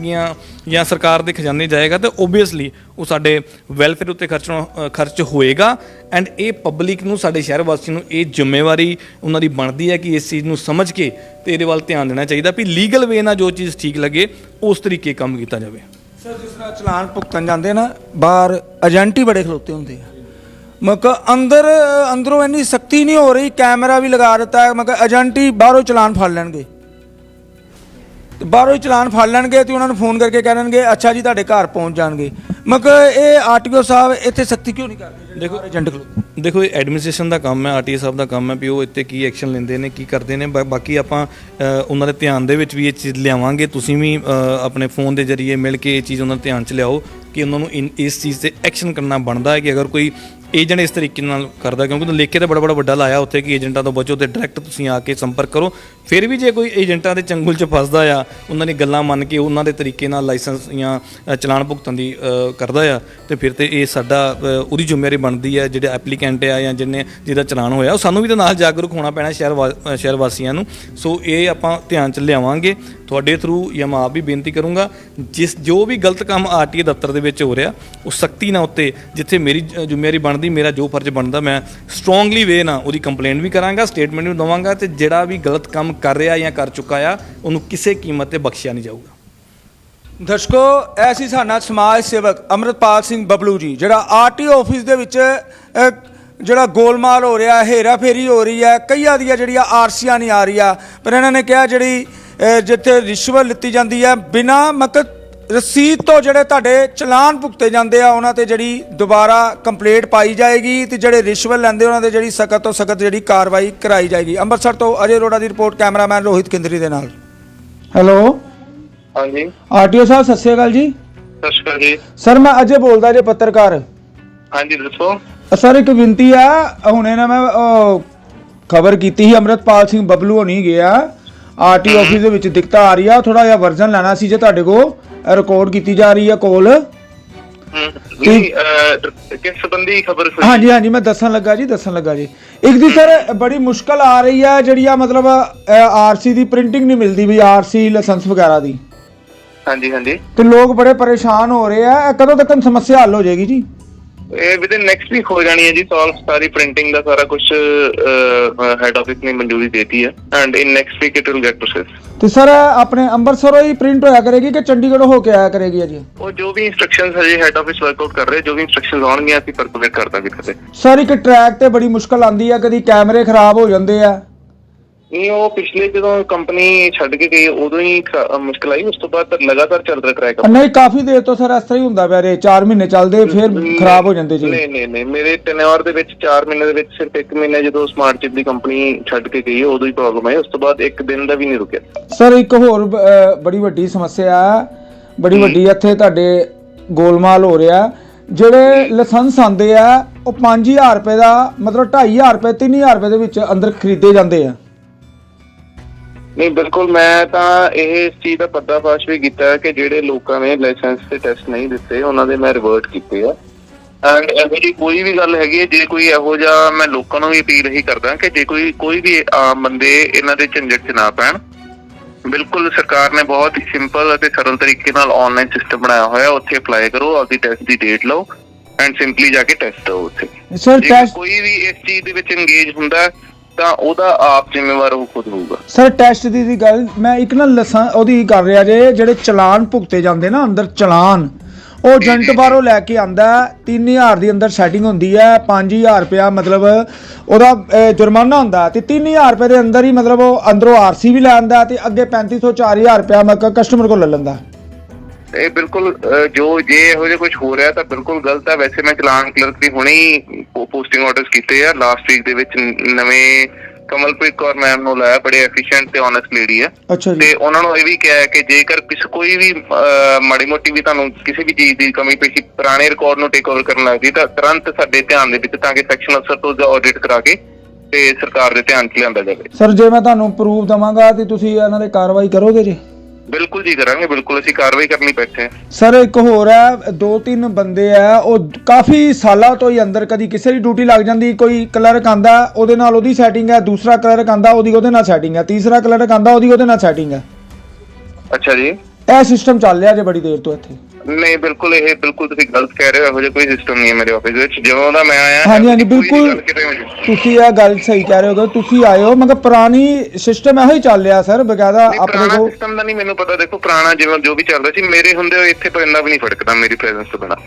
A: ਜਾਂ ਸਰਕਾਰ ਦੇ ਖਜ਼ਾਨੇ ਜਾਏਗਾ ਤੇ ਓਬਵੀਅਸਲੀ ਉਹ ਸਾਡੇ ਵੈਲਫੇਅਰ ਉੱਤੇ ਖਰਚ ਖਰਚ ਹੋਏਗਾ। ਐਂਡ ਇਹ ਪਬਲਿਕ ਨੂੰ, ਸਾਡੇ ਸ਼ਹਿਰ ਵਾਸੀ ਨੂੰ ਇਹ ਜ਼ਿੰਮੇਵਾਰੀ ਉਹਨਾਂ ਦੀ ਬਣਦੀ ਹੈ ਕਿ ਇਸ ਚੀਜ਼ ਨੂੰ ਸਮਝ ਕੇ ਤੇ ਇਹਦੇ ਵੱਲ ਧਿਆਨ ਦੇਣਾ ਚਾਹੀਦਾ ਵੀ ਲੀਗਲ ਵੇ ਨਾਲ ਜੋ ਚੀਜ਼ ਠੀਕ ਲੱਗੇ, ਉਸ ਤਰੀਕੇ ਕੰਮ ਕੀਤਾ ਜਾਵੇ।
B: ਸਰ ਜਿਸ ਤਰ੍ਹਾਂ ਚਲਾਨ ਭੁਗਤਣ ਜਾਂਦੇ ਨਾ, ਬਾਹਰ ਏਜੰਟ ਹੀ ਬੜੇ ਖਲੋਤੇ ਹੁੰਦੇ ਆ। ਮਕ ਅੰਦਰ ਅੰਦਰੋਂ ਇੰਨੀ ਸਖਤੀ ਨਹੀਂ ਹੋ ਰਹੀ ਕੈਮਰਾ ਵੀ ਲਗਾ ਦਿੱਤਾ ਹੈ। ਮਕ ਏਜੰਟ ਬਾਹਰੋਂ ਚਲਾਨ ਫੜ ਲੈਣਗੇ। ਤੇ ਬਾਹਰੋਂ ਹੀ ਚਲਾਨ ਫੜ ਲੈਣਗੇ ਤੇ ਉਹਨਾਂ ਨੂੰ ਫੋਨ ਕਰਕੇ ਕਹਿ ਦੇਣਗੇ ਅੱਛਾ ਜੀ ਤੁਹਾਡੇ ਘਰ ਪਹੁੰਚ ਜਾਣਗੇ। ਮਕ ਇਹ ਆਰਟੀਓ ਸਾਹਿਬ ਇੱਥੇ ਸਖਤੀ ਕਿਉਂ ਨਹੀਂ ਕਰਦੇ ਦੇਖੋ ਏਜੰਟ ਖਲੋਤੇ
A: ਦੇਖੋ ਇਹ ਐਡਮਿਨਿਸਟ੍ਰੇਸ਼ਨ ਦਾ ਕੰਮ ਹੈ ਆਰਟੀਏ ਸਾਹਿਬ ਦਾ ਕੰਮ ਹੈ ਵੀ ਉਹ ਇੱਥੇ ਕੀ ਐਕਸ਼ਨ ਲੈਂਦੇ ਨੇ ਕੀ ਕਰਦੇ ਨੇ। ਬਾ- ਬਾਕੀ ਆਪਾਂ ਅ, ਉਹਨਾਂ ਦੇ ਧਿਆਨ ਦੇ ਵਿੱਚ ਵੀ ਇਹ ਚੀਜ਼ ਲਿਆਵਾਂਗੇ। ਤੁਸੀਂ ਵੀ ਅ, ਆਪਣੇ ਫੋਨ ਦੇ ਜ਼ਰੀਏ ਮਿਲ ਕੇ ਇਹ ਚੀਜ਼ ਉਹਨਾਂ ਦੇ ਧਿਆਨ 'ਚ ਲਿਆਓ ਕਿ ਉਹਨਾਂ ਨੂੰ ਇਨ- ਇਸ ਚੀਜ਼ ਤੇ ਐਕਸ਼ਨ ਕਰਨਾ ਬਣਦਾ ਹੈ ਕਿ ਅਗਰ ਕੋਈ ਏਜੰਟ ਇਸ ਤਰੀਕੇ ਨਾਲ ਕਰਦਾ ਕਿਉਂਕਿ ਉਹਨੇ ਲਿਖ ਕੇ ਬੜਾ ਬੜਾ ਵੱਡਾ ਲਾਇਆ ਉੱਥੇ ਕਿ ਏਜੰਟਾਂ ਤੋਂ ਬਚੋ ਤੇ ਡਾਇਰੈਕਟ ਤੁਸੀਂ ਆ ਕੇ ਸੰਪਰਕ ਕਰੋ। ਫਿਰ ਵੀ ਜੇ ਕੋਈ ਏਜੰਟਾਂ ਦੇ ਚੰਗੁਲ 'ਚ ਫਸਦਾ ਆ, ਉਹਨਾਂ ਦੀ ਗੱਲਾਂ ਮੰਨ ਕੇ ਉਹਨਾਂ ਦੇ ਤਰੀਕੇ ਨਾਲ ਲਾਇਸੈਂਸ ਜਾਂ ਚਲਾਨ ਭੁਗਤਣ ਦੀ ਕਰਦਾ ਆ, ਤੇ ਫਿਰ ਤੇ ਇਹ ਸਾਡਾ ਉਹਦੀ ਜ਼ਿੰਮੇਵਾਰੀ ਬਣਦੀ ਹੈ ਜਿਹੜੇ ਐਪਲੀਕੈਂਟ ਆ ਜਾਂ ਜਿਹਨੇ, ਜਿਹਦਾ ਚਲਾਨ ਹੋਇਆ, ਉਹ ਸਾਨੂੰ ਵੀ ਤਾਂ ਨਾਲ ਜਾਗਰੂਕ ਹੋਣਾ ਪੈਣਾ ਸ਼ਹਿਰ ਵਾ- ਸ਼ਹਿਰ ਵਾਸੀਆਂ ਨੂੰ। ਸੋ ਇਹ ਆਪਾਂ ਧਿਆਨ 'ਚ ਲਿਆਵਾਂਗੇ। ਤੁਹਾਡੇ ਥਰੂ ਜਾਂ ਮੈਂ ਆਪ ਵੀ ਬੇਨਤੀ ਕਰੂੰਗਾ ਜਿਸ ਜੋ ਵੀ ਗਲਤ ਕੰਮ ਆਰਟੀਏ ਦਫ਼ਤਰ ਦੇ ਵਿੱਚ ਹੋ ਰਿਹਾ ਉਹ ਸਖਤੀ ਨਾਲ ਉੱਤੇ ਜਿੱਥੇ ਮੇਰੀ ਜ- ਜ਼ਿੰਮੇਵਾਰੀ ਬਣਦੀ ਮੇਰਾ ਜੋ ਫਰਜ਼ ਬਣਦਾ ਮੈਂ ਸਟਰੋਂਗਲੀ ਵੇ ਨਾਲ ਉਹਦੀ ਕੰਪਲੇਂਟ ਵੀ ਕਰਾਂਗਾ ਸਟੇਟਮੈਂਟ ਵੀ ਦਵਾਂਗਾ ਤੇ ਜਿਹੜਾ ਵੀ ਗਲਤ ਕੰਮ ਕਰ ਰਿਹਾ ਜਾਂ ਕਰ ਚੁੱਕਾ ਆ ਉਹਨੂੰ ਕਿਸੇ ਕੀਮਤ ਤੇ ਬਖਸ਼ਿਆ ਨਹੀਂ ਜਾਊਗਾ।
B: ਦਰਸ਼ਕੋ ਐਸੀ ਸਾਡਾ ਸਮਾਜ ਸੇਵਕ ਅਮਰਤਪਾਲ ਸਿੰਘ ਬਬਲੂ ਜੀ ਜਿਹੜਾ ਆਰਟੀਓ ਆਫਿਸ ਦੇ ਵਿੱਚ ਅ, ਜਿਹੜਾ ਗੋਲਮਾਲ ਹੋ ਰਿਹਾ ਹੇਰਾ ਫੇਰੀ ਹੋ ਰਹੀ ਹੈ ਕਈਆਂ ਦੀਆਂ ਜਿਹੜੀਆਂ ਆਰਸੀਆਂ ਨਹੀਂ ਆ ਰਹੀਆਂ ਪਰ ਇਹਨਾਂ ਨੇ ਕਿਹਾ ਜਿਹੜੀ ਜਿੱਥੇ ਰਿਸ਼ਵਤ ਲਿੱਤੀ ਜਾਂਦੀ ਹੈ ਬਿਨਾ ਮਕਦ ਰਸੀਦ ਤੋਂ ਜਿਹੜੇ ਤੁਹਾਡੇ ਚਲਾਨ ਭੁਗਤੇ ਜਾਂਦੇ ਆ ਉਹਨਾਂ ਤੇ ਜਿਹੜੀ ਦੁਬਾਰਾ ਕੰਪਲੇਂਟ ਪਾਈ ਜਾਏਗੀ ਤੇ ਜਿਹੜੇ ਰਿਸ਼ਵਤ ਲੈਂਦੇ ਉਹਨਾਂ ਤੇ ਜਿਹੜੀ ਸਖਤ ਤੋਂ ਸਖਤ ਜਿਹੜੀ ਕਾਰਵਾਈ ਕਰਾਈ ਜਾਏਗੀ। ਅੰਮ੍ਰਿਤਸਰ ਤੋਂ ਅਜੇ ਅਰੋੜਾ ਦੀ ਰਿਪੋਰਟ ਕੈਮਰਾਮੈਨ ਰੋਹਿਤ ਕਿੰਦਰੀ ਦੇ ਨਾਲ। ਹੈਲੋ?
C: ਹਾਂਜੀ।
B: ਆਰਟੀਓ ਸਾਹਿਬ ਸਤਿ ਸ਼੍ਰੀ ਅਕਾਲ ਜੀ।
C: ਸਤਿ ਸ਼੍ਰੀ ਅਕਾਲ ਜੀ।
B: ਸਰ ਮੈਂ ਅਜੇ ਬੋਲਦਾ ਜੇ ਪੱਤਰਕਾਰ।
C: ਹਾਂਜੀ ਦੱਸੋ।
B: ਸਰ ਇੱਕ ਬੇਨਤੀ ਆ ਹੁਣੇ ਨਾ ਮੈਂ ਖਬਰ ਕੀਤੀ ਸੀ ਅਮਰਤਪਾਲ ਸਿੰਘ ਬਬਲੂ ਹੋਣੀ ਗਿਆ ਆਰਟੀ ਆਫਿਸ ਦੇ ਵਿੱਚ ਦਿੱਕਤ ਆ ਰਹੀ ਆ। ਥੋੜਾ ਜਿਹਾ ਵਰਜ਼ਨ ਲੈਣਾ ਸੀ ਜੇ ਤੁਹਾਡੇ ਕੋ ਰਿਕਾਰਡ ਕੀਤੀ ਜਾ ਰਹੀ ਆ ਕੋਲ
C: ਅਹ, ਕਿਸ ਸੰਬੰਧੀ ਖਬਰ ਹੋਈ
B: ਹਾਂਜੀ ਹਾਂਜੀ ਮੈਂ ਦੱਸਣ ਲੱਗਾ ਜੀ ਦੱਸਣ ਲੱਗਾ ਜੀ। ਇੱਕ ਦੀ ਸਰ ਬੜੀ ਮੁਸ਼ਕਲ ਆ ਰਹੀ ਆ ਜਿਹੜੀ ਆ ਮਤਲਬ ਆਰਸੀ ਦੀ ਪ੍ਰਿੰਟਿੰਗ ਨਹੀਂ ਮਿਲਦੀ ਵੀ ਆਰਸੀ ਲਾਇਸੈਂਸ ਵਗੈਰਾ ਦੀ।
C: ਹਾਂਜੀ ਹਾਂਜੀ।
B: ਤੇ ਲੋਕ ਬੜੇ ਪਰੇਸ਼ਾਨ ਹੋ ਰਹੇ ਆ। ਕਦੋਂ ਤੱਕ ਸਮੱਸਿਆ ਹੱਲ ਹੋ ਜਾਏਗੀ ਜੀ?
C: ਇਹ ਵਿਦਿਨ ਨੈਕਸਟ ਵੀਕ ਹੋ ਜਾਣੀ ਹੈ ਜੀ ਸੋਲਵ ਸਾਰੀ ਪ੍ਰਿੰਟਿੰਗ ਦਾ ਸਾਰਾ ਕੁਝ ਹੈਡ ਆਫਿਸ ਨੇ ਮਨਜ਼ੂਰੀ ਦੇਤੀ ਹੈ and in next week it will get process
B: ਤੇ ਸਰ ਆਪਣੇ ਅੰਮ੍ਰਿਤਸਰੋਂ ਹੀ ਪ੍ਰਿੰਟ ਹੋਇਆ ਕਰੇਗੀ ਕਿ ਚੰਡੀਗੜ੍ਹ ਹੋ ਕੇ ਆਇਆ ਕਰੇਗੀ ਜੀ?
C: ਉਹ ਜੋ ਵੀ ਇਨਸਟਰਕਸ਼ਨਸ ਹਜੇ ਹੈਡ ਆਫਿਸ ਵਰਕਆਊਟ ਕਰ ਰਹੇ ਜੋ ਵੀ ਇਨਸਟਰਕਸ਼ਨਸ ਆਉਣਗੀਆਂ ਅਸੀਂ ਪਰਕੂਲੇਟ ਕਰ ਦਾਂਗੇ ਕਦੇ
B: ਸਰ ਇੱਕ ਟਰੈਕ ਤੇ ਬੜੀ ਮੁਸ਼ਕਲ ਆਂਦੀ ਆ ਕਦੀ ਕੈਮਰੇ ਖਰਾਬ ਹੋ ਜਾਂਦੇ ਆ।
C: ਨਹੀਂ ਉਹ ਪਿਛਲੇ ਜਦੋਂ ਕੰਪਨੀ ਛੱਡ ਕੇ ਗਈ ਉਦੋਂ ਹੀ ਖ- ਮੁਸ਼ਕਲ ਆਈ ਉਸ ਤੋਂ ਬਾਅਦ ਤਾਂ ਲਗਾਤਾਰ ਚੱਲ ਰਿਹਾ ਟਰੈਕ
B: ਨਹੀਂ ਕਾਫੀ ਦੇਰ ਤੋਂ ਸਰ ਇਸ ਤਰ੍ਹਾਂ ਹੀ ਹੁੰਦਾ ਪਿਆ ਰੇ 4 ਮਹੀਨੇ ਚੱਲਦੇ ਫਿਰ ਖਰਾਬ ਹੋ ਜਾਂਦੇ ਜੀ।
C: ਨਹੀਂ ਨਹੀਂ ਨਹੀਂ ਮੇਰੇ ਟੈਨਿਓਰ ਦੇ ਵਿੱਚ 4 ਮਹੀਨੇ ਦੇ ਵਿੱਚ ਸਿਰਫ 1 ਮਹੀਨਾ ਜਦੋਂ ਸਮਾਰਟ ਚਿਪ ਦੀ ਕੰਪਨੀ ਛੱਡ ਕੇ ਗਈ ਉਦੋਂ ਹੀ ਪ੍ਰੋਬਲਮ ਆਈ ਉਸ ਤੋਂ ਬਾਅਦ ਇੱਕ ਦਿਨ ਦਾ ਵੀ ਨਹੀਂ ਰੁਕਿਆ।
B: ਸਰ ਇੱਕ ਹੋਰ ਬੜੀ ਵੱਡੀ ਸਮੱਸਿਆ ਆ ਬੜੀ ਵੱਡੀ ਇੱਥੇ ਤੁਹਾਡੇ ਗੋਲਮਾਲ ਹੋ ਰਿਹਾ ਜਿਹੜੇ ਲਾਇਸੈਂਸ ਆਂਦੇ ਆ ਉਹ 5000 ਰੁਪਏ ਦਾ ਮਤਲਬ 2500 ਰੁਪਏ 3000 ਰੁਪਏ ਦੇ ਵਿੱਚ ਅੰਦਰ ਖਰੀਦੇ ਜਾਂਦੇ ਆ।
C: ਨਹੀਂ ਬਿਲਕੁਲ ਮੈਂ ਤਾਂ ਇਹ ਇਸ ਚੀਜ਼ ਦਾ ਪਰਦਾਫਾਸ਼ ਵੀ ਕੀਤਾ ਕਿ ਜਿਹੜੇ ਲੋਕਾਂ ਨੇ ਲਾਇਸੈਂਸ ਤੇ ਟੈਸਟ ਨਹੀਂ ਦਿੱਤੇ ਉਹਨਾਂ ਦੇ ਮੈਂ ਰਿਵਰਟ ਕੀਤੇ ਆ। ਐਂਡ ਇਹੋ ਜਿਹੀ ਕੋਈ ਵੀ ਗੱਲ ਹੈਗੀ ਜੇ ਕੋਈ ਇਹੋ ਜਿਹਾ ਮੈਂ ਲੋਕਾਂ ਨੂੰ ਵੀ ਅਪੀਲ ਹੀ ਕਰਦਾ ਕਿ ਜੇ ਕੋਈ ਕੋਈ ਵੀ ਆਮ ਬੰਦੇ ਇਹਨਾਂ ਦੇ ਝੰਜਟ 'ਚ ਨਾ ਪੈਣ ਬਿਲਕੁਲ ਸਰਕਾਰ ਨੇ ਬਹੁਤ ਹੀ ਸਿੰਪਲ ਅਤੇ ਸਰਲ ਤਰੀਕੇ ਨਾਲ ਆਨਲਾਈਨ ਸਿਸਟਮ ਬਣਾਇਆ ਹੋਇਆ ਉੱਥੇ ਅਪਲਾਈ ਕਰੋ ਆਪਦੀ ਟੈਸਟ ਦੀ ਡੇਟ ਲਓ ਐਂਡ ਸਿੰਪਲੀ ਜਾ ਕੇ ਟੈਸਟ ਦਿਓ ਉੱਥੇ।
B: ਸਰ
C: ਜੇ ਕੋਈ ਵੀ ਇਸ ਚੀਜ਼ ਦੇ ਵਿੱਚ ਇੰਗੇਜ ਹੁੰਦਾ ਤਾਂ ਉਹਦਾ ਆਪ ਜ਼ਿੰਮੇਵਾਰ ਉਹ ਖੁਦ ਹੋਊਗਾ।
B: ਸਰ ਟੈਸਟ ਦੀ ਦੀ ਗੱਲ ਮੈਂ ਇੱਕ ਨਾ ਲਸਾਂ ਉਹਦੀ ਕਰ ਰਿਹਾ ਜੇ ਜਿਹੜੇ ਚਲਾਨ ਭੁਗਤੇ ਜਾਂਦੇ ਨਾ ਅੰਦਰ ਚਲਾਨ। ਉਹ ਏਜੰਟ ਬਾਹਰੋਂ ਲੈ ਕੇ ਆਂਦਾ 3000 ਦੀ ਅੰਦਰ ਸੈਟਿੰਗ ਹੁੰਦੀ ਹੈ 5000 ਰੁਪਿਆ ਮਤਲਬ ਉਹਦਾ ਜੁਰਮਾਨਾ ਹੁੰਦਾ ਤੇ 3000 ਰੁਪਏ ਦੇ ਅੰਦਰ ਹੀ ਮਤਲਬ ਉਹ ਅੰਦਰੋਂ ਆਰਸੀ ਵੀ ਲੈ ਆਂਦਾ ਤੇ ਅੱਗੇ 3500 4000 ਰੁਪਿਆ ਮੈਂ ਕਸਟਮਰ ਕੋਲ ਲੈ ਲੈਂਦਾ।
C: ਇਹ ਬਿਲਕੁਲ ਜੋ ਜੇ ਇਹੋ ਜਿਹਾ ਕੁਝ ਹੋ ਰਿਹਾ ਤਾਂ ਬਿਲਕੁਲ ਗਲਤ ਹੈ ਵੈਸੇ ਮੈਂ ਚਲਾਨ ਕਲਰਕ ਦੀ ਹੁਣੇ ਹੀ ਪੋਸਟਿੰਗ ਆਰਡਰਸ ਕੀਤੇ ਆ। ਲਾਸਟ ਵੀਕ ਦੇ ਵਿੱਚ ਨਵੇਂ ਕਮਲਪ੍ਰੀਤ ਕੌਰ ਮੈਮ ਨੂੰ ਲਾਇਆ ਬੜੇ ਐਫੀਸ਼ੀਐਂਟ ਤੇ ਓਨੈਸਟ ਲੇਡੀ ਹੈ ਤੇ ਉਹਨਾਂ ਨੂੰ ਇਹ ਵੀ ਕਿਹਾ ਕਿ ਜੇਕਰ ਕਿਸ ਕੋਈ ਵੀ ਮਾੜੀ ਮੋਟੀ ਵੀ ਤੁਹਾਨੂੰ ਕਿਸੇ ਵੀ ਚੀਜ਼ ਦੀ ਕਮੀ ਪੇਸ਼ੀ ਪੁਰਾਣੇ ਰਿਕਾਰਡ ਨੂੰ ਟੇਕ ਓਵਰ ਕਰਨ ਲੱਗਦੀ ਤਾਂ ਤੁਰੰਤ ਸਾਡੇ ਧਿਆਨ ਦੇ ਵਿੱਚ ਤਾਂ ਕਿ ਸੈਕਸ਼ਨ ਅਫਸਰ ਤੋਂ ਆਡਿਟ ਕਰਾ ਕੇ ਤੇ ਸਰਕਾਰ ਦੇ ਧਿਆਨ 'ਚ ਲਿਆਂਦਾ ਜਾਵੇ।
B: ਸਰ ਜੇ ਮੈਂ ਤੁਹਾਨੂੰ ਪ੍ਰੂਫ ਦਵਾਂਗਾ ਤੇ ਤੁਸੀਂ ਇਹਨਾਂ ਦੇ ਕਾਰਵਾਈ ਕਰੋਗੇ ਜੀ?
C: ਬਿਲਕੁਲ ਜੀ ਕਰਾਂਗੇ ਬਿਲਕੁਲ ਅਸੀਂ ਕਾਰਵਾਈ ਕਰਨੀ ਬੈਠੇ ਹਾਂ।
B: ਸਰ ਇੱਕ ਹੋਰ ਹੈ ਦੋ ਤਿੰਨ ਬੰਦੇ ਆ ਉਹ ਕਾਫੀ ਸਾਲਾਂ ਤੋਂ ਹੀ ਅੰਦਰ ਕਦੀ ਕਿਸੇ ਦੀ ਡਿਊਟੀ ਲੱਗ ਜਾਂਦੀ ਕੋਈ ਕਲਰਕ ਆਂਦਾ ਉਹਦੇ ਨਾਲ ਉਹਦੀ ਸੈਟਿੰਗ ਹੈ ਦੂਸਰਾ ਕਲਰਕ ਆਂਦਾ ਉਹਦੀ ਉਹਦੇ ਨਾਲ ਸੈਟਿੰਗ ਹੈ ਤੀਸਰਾ ਕਲਰਕ ਆਂਦਾ ਉਹਦੀ ਉਹਦੇ ਨਾਲ ਸੈਟਿੰਗ ਹੈ।
C: ਅੱਛਾ ਜੀ।
B: ਇਹ ਸਿਸਟਮ ਚੱਲ ਰਿਹਾ ਜੇ ਬੜੀ ਦੇਰ ਤੋਂ ਇੱਥੇ।
C: ਨਹੀਂ ਬਿਲਕੁਲ ਇਹ ਬਿਲਕੁਲ ਤੁਸੀਂ ਗਲਤ ਕਹਿ ਰਹੇ ਹੋ ਇਹੋ ਜਿਹਾ ਕੋਈ ਸਿਸਟਮ ਨਹੀਂ ਹੈ ਮੇਰੇ ਆਫਿਸ ਵਿੱਚ ਜਦੋਂ ਦਾ ਮੈਂ ਆਇਆ
B: ਹਾਂਜੀ, ਹਾਂਜੀ, ਬਿਲਕੁਲ। ਤੁਸੀਂ ਇਹ ਗੱਲ ਸਹੀ ਕਹਿ ਰਹੇ ਹੋ ਤੁਸੀਂ ਆਏ ਹੋ ਮਗਰ ਪੁਰਾਣੀ ਸਿਸਟਮ ਇਹੋ ਹੀ ਚੱਲ ਰਿਹਾ ਸਰ ਬਕਾਇਦਾ ਆਪਣੇ
C: ਪੁਰਾਣਾ
B: ਕੋ
C: ਸਿਸਟਮ ਦਾ ਨਹੀਂ ਮੈਨੂੰ ਪਤਾ ਦੇਖੋ ਪੁਰਾਣਾ ਜਿਵੇਂ ਜੋ ਵੀ ਚੱਲਦਾ ਸੀ ਮੇਰੇ ਹੁੰਦੇ ਹੋਏ ਇੱਥੇ ਇੰਨਾ ਵੀ ਨਹੀਂ ਫੜਕਦਾ ਮੇਰੀ ਪ੍ਰੈਜ਼ੈਂਸ ਤੋਂ ਬਿਨਾਂ